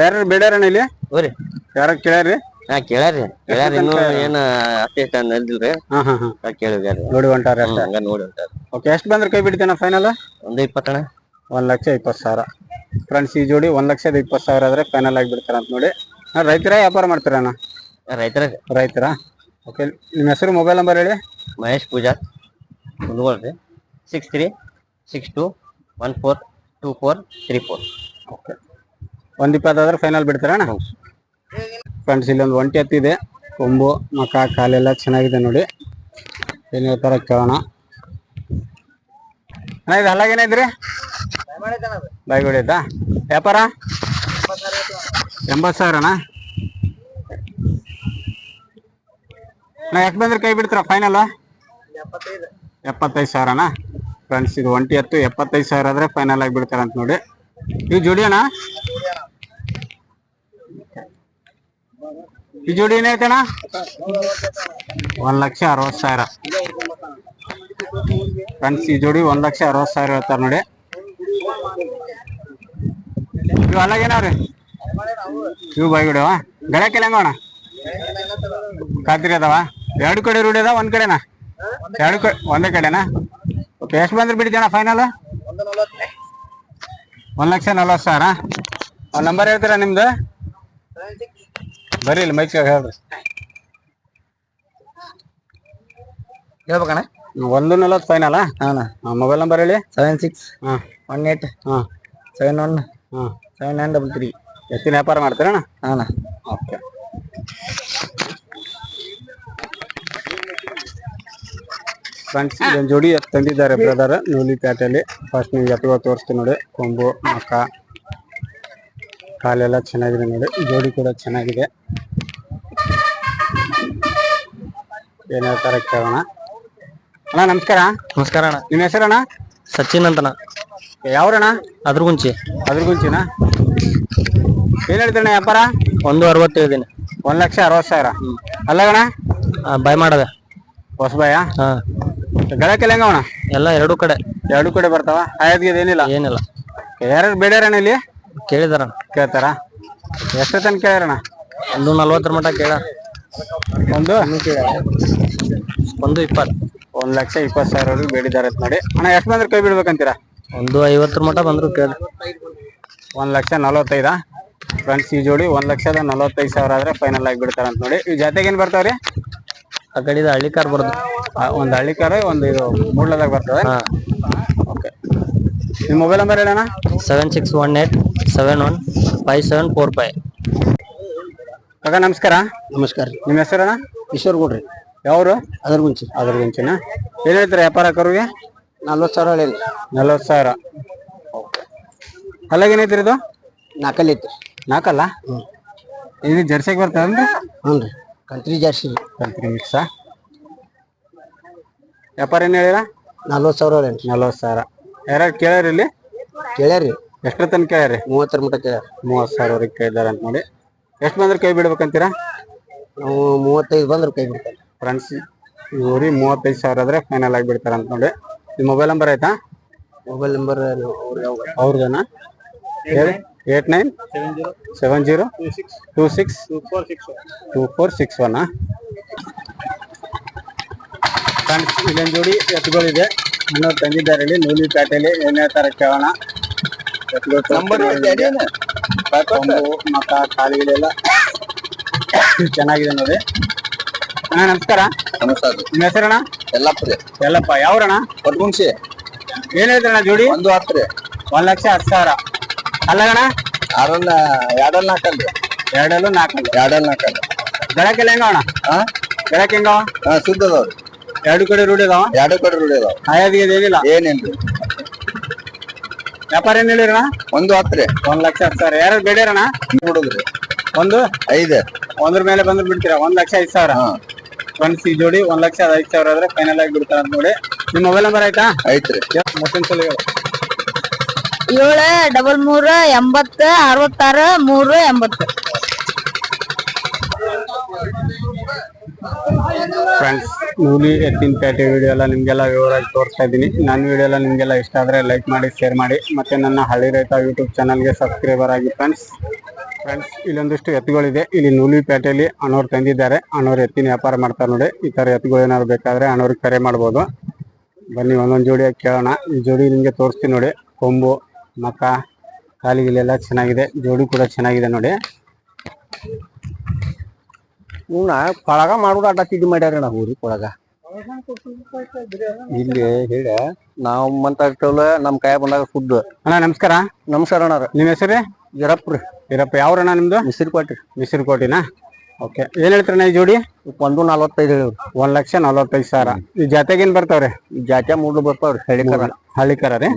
ಯಾರು ಬೇಡ್ಯಾರಣ್ಣ ಇಲ್ಲಿ? ಹೋರಿ. ಯಾರ ಕೇಳ್ಯಾರಿ ಹಾ ಕೇಳ್ಯಾರಿ ಕೇಳ್ಯಾರ ಇನ್ನು ಏನ್ ಅಷ್ಟೇ ಇಷ್ಟ ನಲ್ದಿಲ್ರಿ ಹಾ ಹಾ ನೋಡಿ ಹೊಂಟಾರ ಅಷ್ಟ. ಹಂಗ ನೋಡಿ ಅಂತಾರ ಓಕೆ ಎಷ್ಟು ಬಂದ್ರೆ ಕೈ ಬಿಡ್ತೇನ ಫೈನಲ್ ಒಂದ್ ಇಪ್ಪತ್ತಣ ಒಂದ್ ಲಕ್ಷ ಇಪ್ಪತ್ತು ಸಾವಿರ. ಫ್ರೆಂಡ್ಸ್ ಈ ಜೋಡಿ ಒಂದ್ ಲಕ್ಷದ ಇಪ್ಪತ್ತು ಸಾವಿರ ಆದ್ರೆ ಫೈನಲ್ ಆಗಿ ಬಿಡ್ತಾರ ಅಂತ ನೋಡಿ. ರೈತರ ವ್ಯಾಪಾರ ಮಾಡ್ತೀರಣ್ಣ ರೈತರ. ರೈತರ. ಓಕೆ ನಿಮ್ಮ ಹೆಸರು ಮೊಬೈಲ್ ನಂಬರ್ ಹೇಳಿ. Mahesh Pooja. ಕುಂದಗೋಳ್ರಿ. Six three six two one four two four three four okay. ಒಂದ್ ಇಪ್ಪತ್ತಾದ್ರೆ ಫೈನಲ್ ಬಿಡ್ತಾರಣ್ಣ ಫ್ರೆಂಡ್ಸ್, ಇಲ್ಲೊಂದು ಒಂಟಿ ಹತ್ತಿದೆ. ಕೊಂಬು, ಮಕ, ಕಾಲೆಲ್ಲ ಚೆನ್ನಾಗಿದೆ ನೋಡಿ. ಏನ್ ಹೇಳ್ತಾರ ಕೇಳೋಣ. ಅಣ್ಣ, ಇದು ಹಲ್ಲಾಗೇನಿದ್ರಿ ಬಾಯಿ ಹೊಡಿಯುತ್ತಾ ವ್ಯಾಪಾರ? ಎಂಬತ್ತು ಸಾವಿರನಾ? ನಾ ಯಾಕೆ ಬಂದ್ರೆ ಕೈ ಬಿಡ್ತೀರಾ ಫೈನಲ್ ಎಪ್ಪತ್ತೈದು ಸಾವಿರನಾ? ಫ್ರೆಂಡ್ಸ್, ಇದು ಒಂಟಿ ಹತ್ತು, ಎಪ್ಪತ್ತೈದು ಸಾವಿರ ಆದ್ರೆ ಫೈನಲ್ ಆಗಿ ಬಿಡ್ತಾರಂತ ನೋಡಿ. ಇದು ಜೋಡಿ ಅಣ್ಣ ಈ ಜೋಡಿ ಏನೈತಣ್ಣ? ಒಂದ್ ಲಕ್ಷ ಅರವತ್ ಸಾವಿರ. ಫ್ರೆಂಡ್ಸ್, ಈ ಜೋಡಿ ಒಂದ್ ಲಕ್ಷ ಅರವತ್ ಸಾವಿರ ಹೇಳ್ತಾರ ನೋಡಿ. ಇವು ಅಲ್ಲಾಗೇನವ್ರಿ ಇವು ಬಾಯ್ಗುಡವ. ಗಳಕ್ಕೆಲ್ಲ ಹೆಂಗೋಣ ಖಾತ್ರಿ ಅದಾವ. ಎರಡು ಕಡೆ ರೂಢಿ ಅದಾವ, ಒಂದ್ ಕಡೆನಾ? ಎರಡು ಕಡೆ, ಒಂದೇ ಕಡೆನಾ? ಓಕೆ ಎಷ್ಟು ಬಂದ್ರೆ ಬಿಡ್ತೀನ ಫೈನಲ್ ಒಂದ್ ಲಕ್ಷ ನಲ್ವತ್ತು ಸಾವಿರ. ನಂಬರ್ ಹೇಳ್ತೀರಾ ನಿಮ್ದು? ಬರ್ರಿ ಇಲ್ಲಿ ಮೈಕ್ ಹೇಳ್ರಿ. ಹೇಳ್ಬೇಕಣ್ಣ? ಒಂದು ನಲ್ವತ್ತು ಫೈನಲ್ ಹಾಂ ಮೊಬೈಲ್ ನಂಬರ್ ಹೇಳಿ. ಸೆವೆನ್ ಸಿಕ್ಸ್ ಹಾಂ. ಒನ್ ಏಟ್ ಹಾಂ. ಸೆವೆನ್ ಒನ್ ಹಾಂ. ಸೆವೆನ್ ನೈನ್ ಡಬಲ್ ತ್ರೀ ಎತ್ತಿನ ವ್ಯಾಪಾರ ಮಾಡ್ತೀರಣ್ಣ ಹಾಂ ಓಕೆ. ಫ್ರೆಂಡ್ಸ್ ಇದೊಂದು ಜೋಡಿ ತಂದಿದ್ದಾರೆ ಬ್ರದರ್ ನೂಲಿ ಪ್ಯಾಟೆಯಲ್ಲಿ ಫಸ್ಟ್ ನಿಮ್ಗೆ ಎತ್ತುಗಳು ತೋರಿಸ್ತೀನಿ ನೋಡಿ. ಕೊಂಬು ಮಕ್ಕ. ಕಾಲೆಲ್ಲ ಚೆನ್ನಾಗಿದೆ ನೋಡಿ. ಜೋಡಿ ಕೂಡ ಚೆನ್ನಾಗಿದೆ. ಏನ್ ಹೇಳ್ತಾರೆ ಕೇಳೋಣ. ಅಣ್ಣ ನಮಸ್ಕಾರ. ನಮಸ್ಕಾರ ಅಣ್ಣ. ನಿಮ್ಮ ಹೆಸರಣ್ಣ? ಸಚಿನ್ ಅಂತಣ್ಣ. ಯಾವ್ರಣ ಅದ್ರ ಗುಂಚಿ ಅದ್ರ ಗುಂಚಿನ ಏನ್ ಹೇಳ್ತೀರಣ್ಣ ವ್ಯಾಪಾರ? ಒಂದು ಅರವತ್ತೈದು ದಿನ ಒಂದ್ ಲಕ್ಷ ಅರವತ್ ಸಾವಿರ. ಅಲ್ಲಗಣ ಬಾಯ್ ಮಾಡದ. ಹೊಸಬಾಯ ಹಾ. ಗಳಕ್ಕೆಲ್ಲ ಹೆಂಗವಣ ಎಲ್ಲ ಎರಡು ಕಡೆ. ಎರಡು ಕಡೆ ಬರ್ತಾವ? ಆಯದ್ಗೆ ಏನಿಲ್ಲ? ಏನಿಲ್ಲ. ಯಾರು ಬೇಡ್ಯಾರಣ್ಣ ಇಲ್ಲಿ? ಕೇಳಿದಾರ ಕೇಳ್ತಾರ? ಎಷ್ಟು ತನಕ ಕೇಳ್ಯಾರಣ್ಣ? ಒಂದು ನಲ್ವತ್ತರ ಮಟ ಕೇಳ ಒಂದು? ಒಂದು ಇಪ್ಪತ್ತು. ಒಂದ್ ಲಕ್ಷ ಇಪ್ಪತ್ತು ಸಾವಿರವರೆಗೂ ಬೇಡಿದ್ದಾರೆ ಅಂತ ನೋಡಿ. ಅಣ್ಣ ಎಷ್ಟು ಬಂದ್ರೆ ಕೈ ಬಿಡ್ಬೇಕಂತೀರಾ? ಒಂದು ಐವತ್ತರ ಮಟ ಬಂದ್ರು ಕೇಳ ಒಂದ್ ಲಕ್ಷ ನಲವತ್ತೈದಾ? ಫ್ರೆಂಡ್ಸ್ ಈ ಜೋಡಿ ಒಂದ್ ಲಕ್ಷದ ನಲವತ್ತೈದು ಸಾವಿರ ಆದ್ರೆ ಫೈನಲ್ ಆಗಿ ಬಿಡ್ತಾರ ಅಂತ ನೋಡಿ. ಈ ಜೊತೆಗೆ ಏನ್ ಬರ್ತಾವ್ರಿ? ಆ ಕಡೆದ ಹಳ್ಳಿ ಕಾರ್ ಬರ್ದು. ಒಂದು ಹಳ್ಳಿ ಕಾರ ಒಂದು ಇದು ಮೂಡ್ಲದಾಗ ಬರ್ತದೆ. ನಿಮ್ಮ mobile number ಹೇಳಣ್ಣ? Seven six one eight seven one five seven four five ಅಕ್ಕ ನಮಸ್ಕಾರ. ನಮಸ್ಕಾರ ರೀ. ನಿಮ್ಮ ಹೆಸರಣ್ಣ ಈಶ್ವರ್ ಗೌಡ್ರಿ. ಯಾವ್ರು? ಅದ್ರ ಮುಂಚೆ ಅದ್ರ ಗುಂಚಿನ ಏನ್ ಹೇಳ್ತಾರೆ ವ್ಯಾಪಾರ ಕರುಗೆ? ನಲ್ವತ್ತು ಸಾವಿರ ಹೇಳಿ ನಲ್ವತ್ತು ಸಾವಿರ. ಅಲ್ಲಾಗೇನೈತ್ರಿ ಇದು? ನಾಲ್ಕಲ್ಲಿ ಐತಿ ನಾಲ್ಕಲ್ಲ? ಇದು ಜರ್ಸಿಗೆ ಬರ್ತದನ್ರಿ ಹ್ಞೂ ರೀ. ಕಂತ್ರಿ ಜರ್ಸಿ ರೀ. ಕಂತ್ರಿ ಮಿಕ್ಸಾ ವ್ಯಾಪಾರ ಏನು ಹೇಳಿರ? ನಲ್ವತ್ತು ಸಾವಿರ ಹೇಳಿ ನಲ್ವತ್ತು ಸಾವಿರ. ಯಾರ್ಯಾರು ಕೇಳ್ಯಾರ ಇಲ್ಲಿ? ಕೇಳ್ಯಾರಿ ಎಷ್ಟರ ತನಕ ಕೇಳ್ಯಾರಿ ಮೂವತ್ತರ ಮಟ ಕೇಳ್ಯಾರ. ಮೂವತ್ತು ಸಾವಿರವರೆಗೆ ಕೇಳಿದಾರೆ ಅಂತ ನೋಡಿ. ಎಷ್ಟು ಬಂದ್ರೆ ಕೈ ಬಿಡ್ಬೇಕಂತೀರಾ? ನಾವು ಮೂವತ್ತೈದು ಬಂದ್ರೆ ಕೈ ಬಿಡ್ತಾರೆ ಫ್ರೆಂಡ್ಸ್ ಇವ್ರಿ ಮೂವತ್ತೈದು ಸಾವಿರ ಆದ್ರೆ ಫೈನಲ್ ಆಗಿ ಬಿಡ್ತಾರ ಅಂತ ನೋಡಿ. ನಿಮ್ಮ ಮೊಬೈಲ್ ನಂಬರ್ ಆಯ್ತಾ? Mobile number ಅವ್ರದನ? Eight nine? Seven zero? Two six? Two four six one friends ಇಲ್ಲೊಂದು ಜೋಡಿ ಎತ್ತುಗಳಿದೆ. ಇನ್ನೊಂದು ತಂದಿದ್ದಾರೆ ಇಲ್ಲಿ ನೂಲಿ ಪ್ಯಾಟೆಯಲ್ಲಿ ಏನೇ ತರ ಕೇಳೋಣ. ಕೊಂಬು, ಮಕ ಕಾಲಿಗೆಲ್ಲ ಚೆನ್ನಾಗಿದೆ ನೋಡಿ. ಅಣ್ಣ ನಮಸ್ಕಾರ. ನಮಸ್ಕಾರ. ನಿಮ್ಮ ಹೆಸರಣ್ಣ? ಎಲ್ಲಪ್ಪ ಎಲ್ಲಪ್ಪ ಯಾವ್ರಣ್ಣ? ಕೊಟ್ಗುಣ್ಸಿ ಏನ್ ಹೇಳ್ತಾರಣ್ಣ ಜೋಡಿ? ಒಂದು ಹತ್ತು ರೀ. ಒಂದ್ ಲಕ್ಷ ಹತ್ತು ಸಾವಿರ. ಅಲ್ಲಗಣ ಆರಲ್ಲ ಎರಡಲ್ಲಿ ನಾಲ್ಕಲ್ರಿ ಎರಡಲ್ಲೂ ನಾಲ್ಕಲ್ಲಿ ಎರಡಲ್ಲಿ ನಾಲ್ಕಲ್ಲಿ ಬೆಳಕೆಲ್ಲ ಹೆಂಗ ಹಾ ಬೆಳಕ್ ಹೆಂಗ ಹಾ ಸುದ್ದ ಅದಾವ್ರಿ ಎರಡು ಕಡೆ ರೂಢಿ ಅದಾವ ಎರಡು ಕಡೆ ರೂಢಿ ಅದಾವ ಆಯಾದಿಗೆ ಏನಿಲ್ಲ? ಏನೇನ್ರಿ ವ್ಯಾಪಾರ ಏನ್ ಹೇಳಿರಣ ಒಂದು ಹತ್ತು ರೀ. ಒಂದ್ ಲಕ್ಷ ಹತ್ತು ಸಾವಿರ. ಯಾರು ಬೇಡಿರಣ್ಣ? ಬಿಡುದ್ರಿ ಒಂದು? ಐದು. ಒಂದ್ರ ಮೇಲೆ ಬಂದ್ರೆ ಬಿಡ್ತೀರಾ? ಒಂದ್ ಲಕ್ಷ ಐದು ಸಾವಿರ. ಹಾ. ಫ್ರೆಂಡ್ಸ್ ಈ ಜೋಡಿ ಒಂದ್ ಲಕ್ಷ ಐದು ಸಾವಿರ ಆದ್ರೆ ಫೈನಲ್ ಆಗಿ ಬಿಡ್ತಾರ ಅಂತ ನೋಡಿ. ನಿಮ್ ಮೊಬೈಲ್ ನಂಬರ್ ಆಯ್ತಾ? ಐತ್ರಿ ಮತ್ತೊಂದ್ ಸಲ ಹೇಳಿ. ಏಳು ಡಬಲ್ ಮೂರು ಎಂಬತ್ತು ಅರವತ್ತಾರು ಮೂರು ಎಂಬತ್ತು. ಫ್ರೆಂಡ್ಸ್ ನೂಲಿ ಎತ್ತಿನ ಪೇಟೆ ವಿಡಿಯೋ ಎಲ್ಲ ನಿಮಗೆಲ್ಲ ವಿವರವಾಗಿ ತೋರಿಸ್ತಾ ಇದ್ದೀನಿ. ನನ್ನ ವಿಡಿಯೋ ಎಲ್ಲ ನಿಮಗೆಲ್ಲ ಇಷ್ಟ ಆದರೆ ಲೈಕ್ ಮಾಡಿ ಶೇರ್ ಮಾಡಿ, ಮತ್ತೆ ನನ್ನ ಹಳ್ಳಿ ರೈತ ಯೂಟ್ಯೂಬ್ ಚಾನಲ್ಗೆ ಸಬ್ಸ್ಕ್ರೈಬರ್ ಆಗಿ ಫ್ರೆಂಡ್ಸ್ ಫ್ರೆಂಡ್ಸ್ ಇಲ್ಲೊಂದಿಷ್ಟು ಎತ್ತುಗಳಿದೆ. ಇಲ್ಲಿ ನೂಲಿ ಪೇಟೆಯಲ್ಲಿ ಅಣ್ಣವ್ರು ತಂದಿದ್ದಾರೆ. ಅಣ್ಣವ್ರು ಎತ್ತಿನ ವ್ಯಾಪಾರ ಮಾಡ್ತಾರೆ ನೋಡಿ. ಈ ಥರ ಎತ್ತುಗಳು ಏನಾದ್ರು ಬೇಕಾದರೆ ಅಣ್ಣವ್ರಿಗೆ ಕರೆ ಮಾಡ್ಬೋದು. ಬನ್ನಿ, ಒಂದೊಂದು ಜೋಡಿಯಾಗಿ ಕೇಳೋಣ. ಈ ಜೋಡಿ ನಿಮಗೆ ತೋರಿಸ್ತೀನಿ ನೋಡಿ. ಕೊಂಬು ಮಕ ಕಾಲಿಗಿಲೆಲ್ಲ ಚೆನ್ನಾಗಿದೆ. ಜೋಡಿ ಕೂಡ ಚೆನ್ನಾಗಿದೆ ನೋಡಿ. ಇವ್ನ ಕೊಳಗ ಮಾಡೋದು ಅಡ್ಡ ತಿದ್ದಿ ಮಾಡ್ಯಾರ ಊರಿ ಕೊಳಗ ಇಲ್ಲಿ ಹೇಳ ನಾವ್ ಮಾತಾಡ್ತೇವಲ್ಲ ನಮ್ ಕೈ ಬಂದಾಗ ಫುಡ್ ಅಣ್ಣ ನಮಸ್ಕಾರ. ನಮಸ್ಕಾರ ಅಣ್ಣ ನಿಮ್ಮ ಹೆಸರು? ರೀ. ಇರಪ್ಪ ಯಾವ್ರಣ್ಣ ನಿಮ್ದು? ಕೋಟಿ ಕೊಟ್ರಿ ಮಿಸಿರುಕೋಟಿನಾ ಓಕೆ ಏನ್ ಹೇಳ್ತಾರಣ್ಣ ಈ ಜೋಡಿ? ಒಂದು ನಲ್ವತ್ತೈದು ಹೇಳಿವ್ರಿ. ಒಂದ್ ಲಕ್ಷ ನಲ್ವತ್ತೈದು ಸಾವಿರ. ಈ ಜಾತ್ಯಾಗ ಬರ್ತಾವ್ರಿ? ಈ ಜಾತೆ ಮೂಡ್ಲು ಬರ್ತಾವ್ರಿ ಹಳ್ಳಿಕರ. ಹಳ್ಳಿಕರ ರೀ?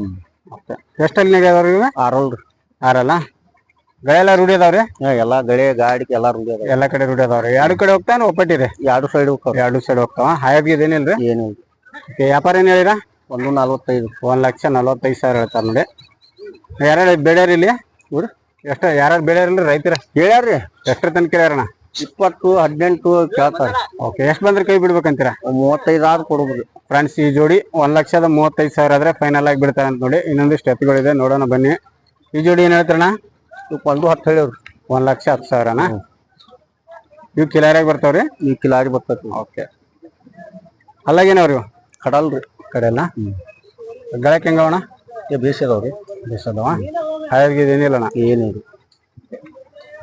ಓಕೆ ಎಷ್ಟಲ್ಲಿ ನಡೆಯದವ್ರಿ ಇವ? ಆರಲ್ರಿ. ಆರಲ್ಲ? ಗಳೆಲ್ಲ ರೂಢಿ ಅದಾವ್ರಿ? ಹಾ, ಎಲ್ಲಾ ಗಳೆ ಗಾಡಿ ಎಲ್ಲ ರೂಢಿ ಅದಾವ ಎಲ್ಲಾ ಕಡೆ ರೂಢಿ ಅದಾವ್ರಿ. ಎರಡು ಕಡೆ ಹೋಗ್ತಾನ ಒಪ್ಪಟ್ಟಿದೆ ಎರಡು ಸೈಡ್ ಹೋಗ್ತಾವ ಎರಡು ಸೈಡ್ ಹೋಗ್ತಾವ. ಹಾಯಾಗಿ ಇದೇನಿಲ್ರಿ ಏನು ವ್ಯಾಪಾರ ಏನ್ ಹೇಳಿರ? ಒಂದು ನಲ್ವತ್ತೈದು. ಒಂದ್ ಲಕ್ಷ ನಲ್ವತ್ತೈದು ಸಾವಿರ ಹೇಳ್ತಾರ ನೋಡಿ. ಯಾರ್ಯಾರು ಬೆಳೆಯರ್ ಇಲ್ಲಿ? ಊರು? ಎಷ್ಟ ಯಾರ್ಯಾರು ಬೇಡ್ಯಾರಲ್ರಿ ರೈತರ? ಹೇಳ್ಯಾರ್ರಿ. ಎಷ್ಟ್ರ ತನಕ ಕೇಳ್ಯಾರಣ ಇಪ್ಪತ್ತು ಹದಿನೆಂಟು ಕೇಳ್ತಾರ. ಓಕೆ ಎಷ್ಟ್ ಬಂದ್ರೆ ಕೈ ಬಿಡ್ಬೇಕಂತೀರಾ? ಮೂವತ್ತೈದು ಆರು ಕೊಡ್ಬೋದು ಫ್ರೆಂಡ್ಸ್ ಈ ಜೋಡಿ ಒಂದ್ ಲಕ್ಷದ ಮೂವತ್ತೈದು ಸಾವಿರ ಆದ್ರೆ ಫೈನಲ್ ಆಗಿ ಬಿಡ್ತಾರೆ ಅಂತ ನೋಡಿ. ಇನ್ನೊಂದಿಷ್ಟು ಎತ್ತುಗಳಿದೆ ನೋಡೋಣ ಬನ್ನಿ. ಈ ಜೋಡಿ ಏನ್ ಹೇಳ್ತಾರಣ್ಣ? ಇವಕ್ಕೆ ಒಂದು ಹತ್ತು ಹೇಳಿವ್ರಿ ಒಂದ್ ಲಕ್ಷ ಹತ್ತು ಸಾವಿರನ? ಇವು ಕಿಲಾರಿಯಾಗಿ ಬರ್ತಾವ್ರಿ? ಈ ಕಿಲಾರಿ ಬರ್ತೈತಿ. ಓಕೆ. ಅಲ್ಲಾಗೇನವ್ರಿ? ಇವು ಕಡಲ್ರಿ ಕಡೆಲ್ಲ ಗಳಕ್ಕೆ ಹೆಂಗವಣ ಏ ಬೇಸದವ್ರಿ ಬೇಸದವ ಹಾಗಾಗಿ ಏನಿಲ್ಲಣ್ಣ? ಏನಿಲ್ಲ.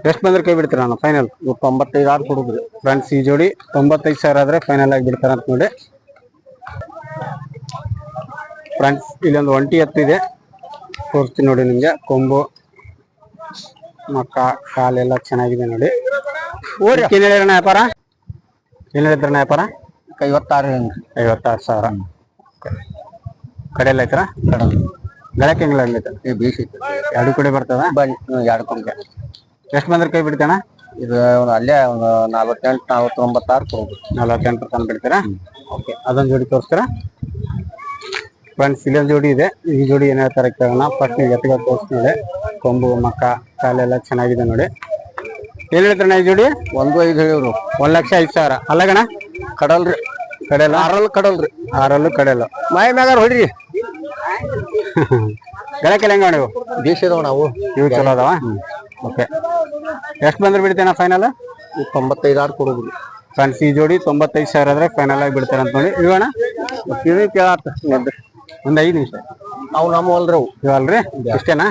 ಎಷ್ಟು ಬಂದ್ರೆ ಕೈ ಬಿಡ್ತೀರ ಅಣ್ಣ ಫೈನಲ್ ಇವ್ ತೊಂಬತ್ತೈದು ಆರು ಕೊಡುದ್ರಿ. ಫ್ರೆಂಡ್ಸ್ ಈ ಜೋಡಿ ತೊಂಬತ್ತೈದು ಸಾವಿರ ಆದ್ರೆ ಫೈನಲ್ ಆಗಿ ಬಿಡ್ತಾರ ಅಂತ ನೋಡಿ ಫ್ರೆಂಡ್ಸ್ ಇಲ್ಲೊಂದು ಒಂಟಿ ಎತ್ತಿದೆ ತೋರಿಸ್ತೀನಿ ನೋಡಿ ನಿಮಗೆ. ಕೊಂಬು. ಮಕ್ಕ ಕಾಲೆಲ್ಲ ಚೆನ್ನಾಗಿದೆ ನೋಡಿ. ಓರಿ ಏನ್ ಹೇಳಿರಣ್ಣ ವ್ಯಾಪಾರ? ಏನ್ ಹೇಳಿದ್ರಣ್ಣ ವ್ಯಾಪಾರ? ಐವತ್ತಾರು ಐವತ್ತಾರು ಸಾವಿರ. ಕಡೆಯಲ್ಲ ಐತರ ಗಳಕ್ಕೆ ಹೆಂಗಿಲ್ಲ ಈ ಏ ಬೇಸ್ ಐತಿ. ಎರಡು ಕಡೆ ಬರ್ತದ? ಎರಡು ಕೊಡುಗೆ. ಎಷ್ಟು ಬಂದ್ರೆ ಕೈ ಬಿಡ್ತಾನ ಇದು ಅಲ್ಲೇ ಒಂದು ನಲ್ವತ್ತೆಂಟು ನಲ್ವತ್ತೊಂಬತ್ತಾರು ಕೊಡ್ಬೋದು. ನಲ್ವತ್ತೆಂಟು ತಂದು ಬಿಡ್ತೀರಾ? ಓಕೆ. ಅದೊಂದು ಜೋಡಿ ತೋರಿಸ್ತೀರಾ? ಫ್ರೆಂಡ್ಸ್ ಇಲ್ಲೊಂದು ಜೋಡಿ ಇದೆ. ಈ ಜೋಡಿ ಏನ್ ಹೇಳ್ತಾರೆ ಕೇಳೋಣ. ಫಸ್ಟ್ ಎತ್ತಿಗೆ ತೋರಿಸ್ತೀನಿ ನೋಡಿ. ಕೊಂಬು ಮಕ್ಕ ಕಾಲೆಲ್ಲ ಚೆನ್ನಾಗಿದೆ ನೋಡಿ. ಏನ್ ಹೇಳ್ತಾರಣ್ಣ ಈ ಜೋಡಿ? ಒಂದು ಐದು ಹೇಳಿವ್ರು. ಒಂದ್ ಲಕ್ಷ ಐದು ಸಾವಿರ. ಅಲ್ಲಗಣ ಕಡಲ್ರಿ ಕಡೆಲ್ಲ ಆರಲ್ಲು ಕಡಲ್ರಿ ಆರಲ್ಲು ಕಡೆಯಲ್ಲ ಮಾಯ ಮ್ಯಾಗಾರ ಹೊಡ್ರಿ. ಗಳಕ್ಕೆಲ್ಲ ಹೆಂಗ ನೀವು ದೇಶದವ ನಾವು. ಇವು ಚಲೋ ಅದಾವ? ಓಕೆ. ಎಷ್ಟು ಬಂದ್ರೆ ಬಿಡ್ತೇನ ಫೈನಲ್ ತೊಂಬತ್ತೈದು ಆರು ಕೊಡೋದು. ಫ್ರೆಂಡ್ಸ್ ಈ ಜೋಡಿ ತೊಂಬತ್ತೈದು ಸಾವಿರ ಆದ್ರೆ ಫೈನಲ್ ಆಗಿ ಬಿಡ್ತಾರೆ ಅಂತ ನೋಡಿ ಇವಣ್ಣ ಕೇಳತ್ತ ನಿಂದ್ರಿ ಒಂದ್ ಐದು ನಿಮಿಷ. ಅವು ನಮ್ಮ ಹೊಲ್ರವು ಇವಲ್ರಿ? ಇಷ್ಟೇನಾ?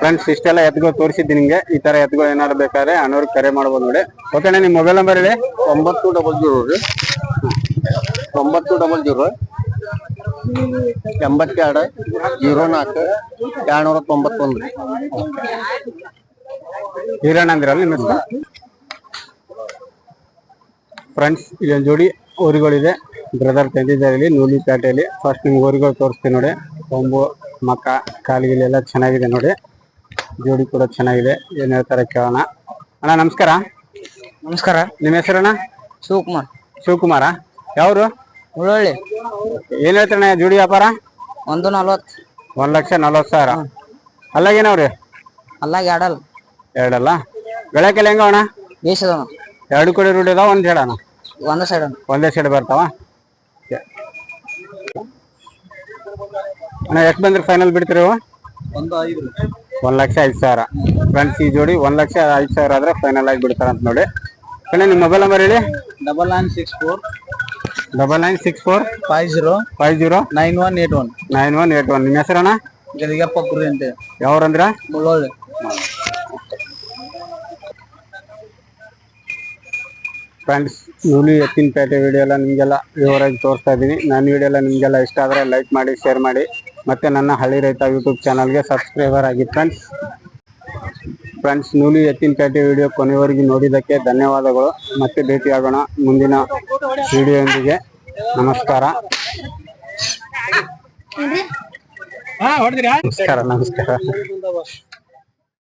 ಫ್ರೆಂಡ್ಸ್ ಇಷ್ಟೆಲ್ಲ ಎತ್ಗೋ ತೋರಿಸಿದ್ದೀನಿ ನಿಮ್ಗೆ. ಈ ತರ ಎತ್ಗೋ ಏನಾದ್ರು ಬೇಕಾದ್ರೆ ಅಣ್ಣವ್ರಿಗೆ ಕರೆ ಮಾಡ್ಬೋದು ನೋಡಿ. ಓಕೆನಾ ನಿಮ್ ಮೊಬೈಲ್ ನಂಬರ್ ಹೇಳಿ. ಒಂಬತ್ತು ಡಬಲ್ ಜೀರೋ ರೀ. ಒಂಬತ್ತು ಡಬಲ್ ಜೀರೋ. ಎಂಬತ್ತೆರಡು ಜೀರೋ ನಾಲ್ಕು ಎರಡ್ನೂರ ತೊಂಬತ್ತೊಂದು ಹಿರಣ್ಣ ಅಂದಿರಲ್ಲ ನಿಮ್ಮ ಫ್ರೆಂಡ್ಸ್ ಇಲ್ಲೊಂದು ಜೋಡಿ ಊರುಗಳಿದೆ. ಬ್ರದರ್ ತಂದಿದ್ದಾರೆ ಇಲ್ಲಿ ನೂಲಿ ಪೇಟೆಯಲ್ಲಿ ಫಸ್ಟ್ ನಿಮ್ಗೆ ಗೋರಿಗಳು ತೋರಿಸ್ತೀನಿ ನೋಡಿ. ಕೊಂಬು ಮಕ್ಕ ಕಾಲಿಗಿಲೆಲ್ಲ ಚೆನ್ನಾಗಿದೆ ನೋಡಿ. ಜೋಡಿ ಕೂಡ ಚೆನ್ನಾಗಿದೆ. ಏನು ಹೇಳ್ತಾರೆ ಕೇಳೋಣ. ಅಣ್ಣ ನಮಸ್ಕಾರ. ನಮಸ್ಕಾರ. ನಿಮ್ಮ ಹೆಸರಣ್ಣ? ಶಿವಕುಮಾರ್. ಶಿವಕುಮಾರ. ಯಾವ್ರು? ಉಳ್ಳೊಳ್ಳಿ ಏನ್ ಹೇಳ್ತಾರಣ್ಣ ಜೋಡಿ ವ್ಯಾಪಾರ? ಒಂದು ನಲ್ವತ್ತು. ಒಂದ್ ಲಕ್ಷ ನಲ್ವತ್ತು ಸಾವಿರ. ಅಲ್ಲಾಗೇನವ್ರಿ ಅಲ್ಲಾಗ ಎರಡಲ್ಲ. ಎರಡಲ್ಲ. ಬೆಳಕೆಲ್ಲ ಹೆಂಗವಣ? ಅಣ್ಣ ಎರಡು ಕಡೆ ರೂಢಿ ಅದಾವ ಒಂದ್ ಹೇಳಣ್ಣ ಒಂದೇ ಸೈಡ್ ಒಂದೇ ಸೈಡ್ ಬರ್ತಾವ? ಅಣ್ಣ ಎಷ್ಟು ಬಂದ್ರೆ ಫೈನಲ್ ಬಿಡ್ತೀರಿ? ಒಂದು ಐದು. ಒಂದ್ ಲಕ್ಷ ಐದು ಸಾವಿರ. ಫ್ರೆಂಡ್ಸ್ ಈ ಜೋಡಿ ಒಂದು ಲಕ್ಷ ಐದು ಸಾವಿರ ಆದ್ರೆ ಫೈನಲ್ ಆಗಿ ಬಿಡ್ತಾರೆ ಅಂತ ನೋಡಿ. ಕಣ್ಣ ನಿಮ್ಮ ಮೊಬೈಲ್ ನಂಬರ್ ಹೇಳಿ? Double nine six four double nine six four five zero five zero nine one eight one nine one eight one ನಿಮ್ಮ ಹೆಸರಣ್ಣ ಗದಿಗಪ್ಪ ಕುರಿ ಅಂತ. ಯಾವ್ರಂದ್ರೆ? ಮುಳ್ಳೋಳ್ಳಿ. ಫ್ರೆಂಡ್ಸ್ ನೂಲಿ ಎತ್ತಿನ ಪೇಟೆ ವಿಡಿಯೋ ಎಲ್ಲ ನಿಮಗೆಲ್ಲ ವಿವರಾಗಿ ತೋರಿಸ್ತಾ ಇದ್ದೀನಿ ನನ್ನ ವಿಡಿಯೋ ಎಲ್ಲ ನಿಮಗೆಲ್ಲ ಇಷ್ಟ ಆದರೆ ಲೈಕ್ ಮಾಡಿ ಶೇರ್ ಮಾಡಿ. ಮತ್ತೆ ನನ್ನ ಹಳ್ಳಿ ರೈತ ಯೂಟ್ಯೂಬ್ ಚಾನಲ್ಗೆ ಸಬ್ಸ್ಕ್ರೈಬರ್ ಆಗಿ ಫ್ರೆಂಡ್ಸ್ ಫ್ರೆಂಡ್ಸ್ ನೂಲಿ ಎತ್ತಿನ ಕಟ್ಟಿ ವಿಡಿಯೋ ಕೊನೆವರೆಗೆ ನೋಡಿದ್ದಕ್ಕೆ ಧನ್ಯವಾದಗಳು. ಮತ್ತೆ ಭೇಟಿಯಾಗೋಣ ಮುಂದಿನ ವಿಡಿಯೋದೊಂದಿಗೆ ನಮಸ್ಕಾರ. ನಮಸ್ಕಾರ ನಮಸ್ಕಾರ.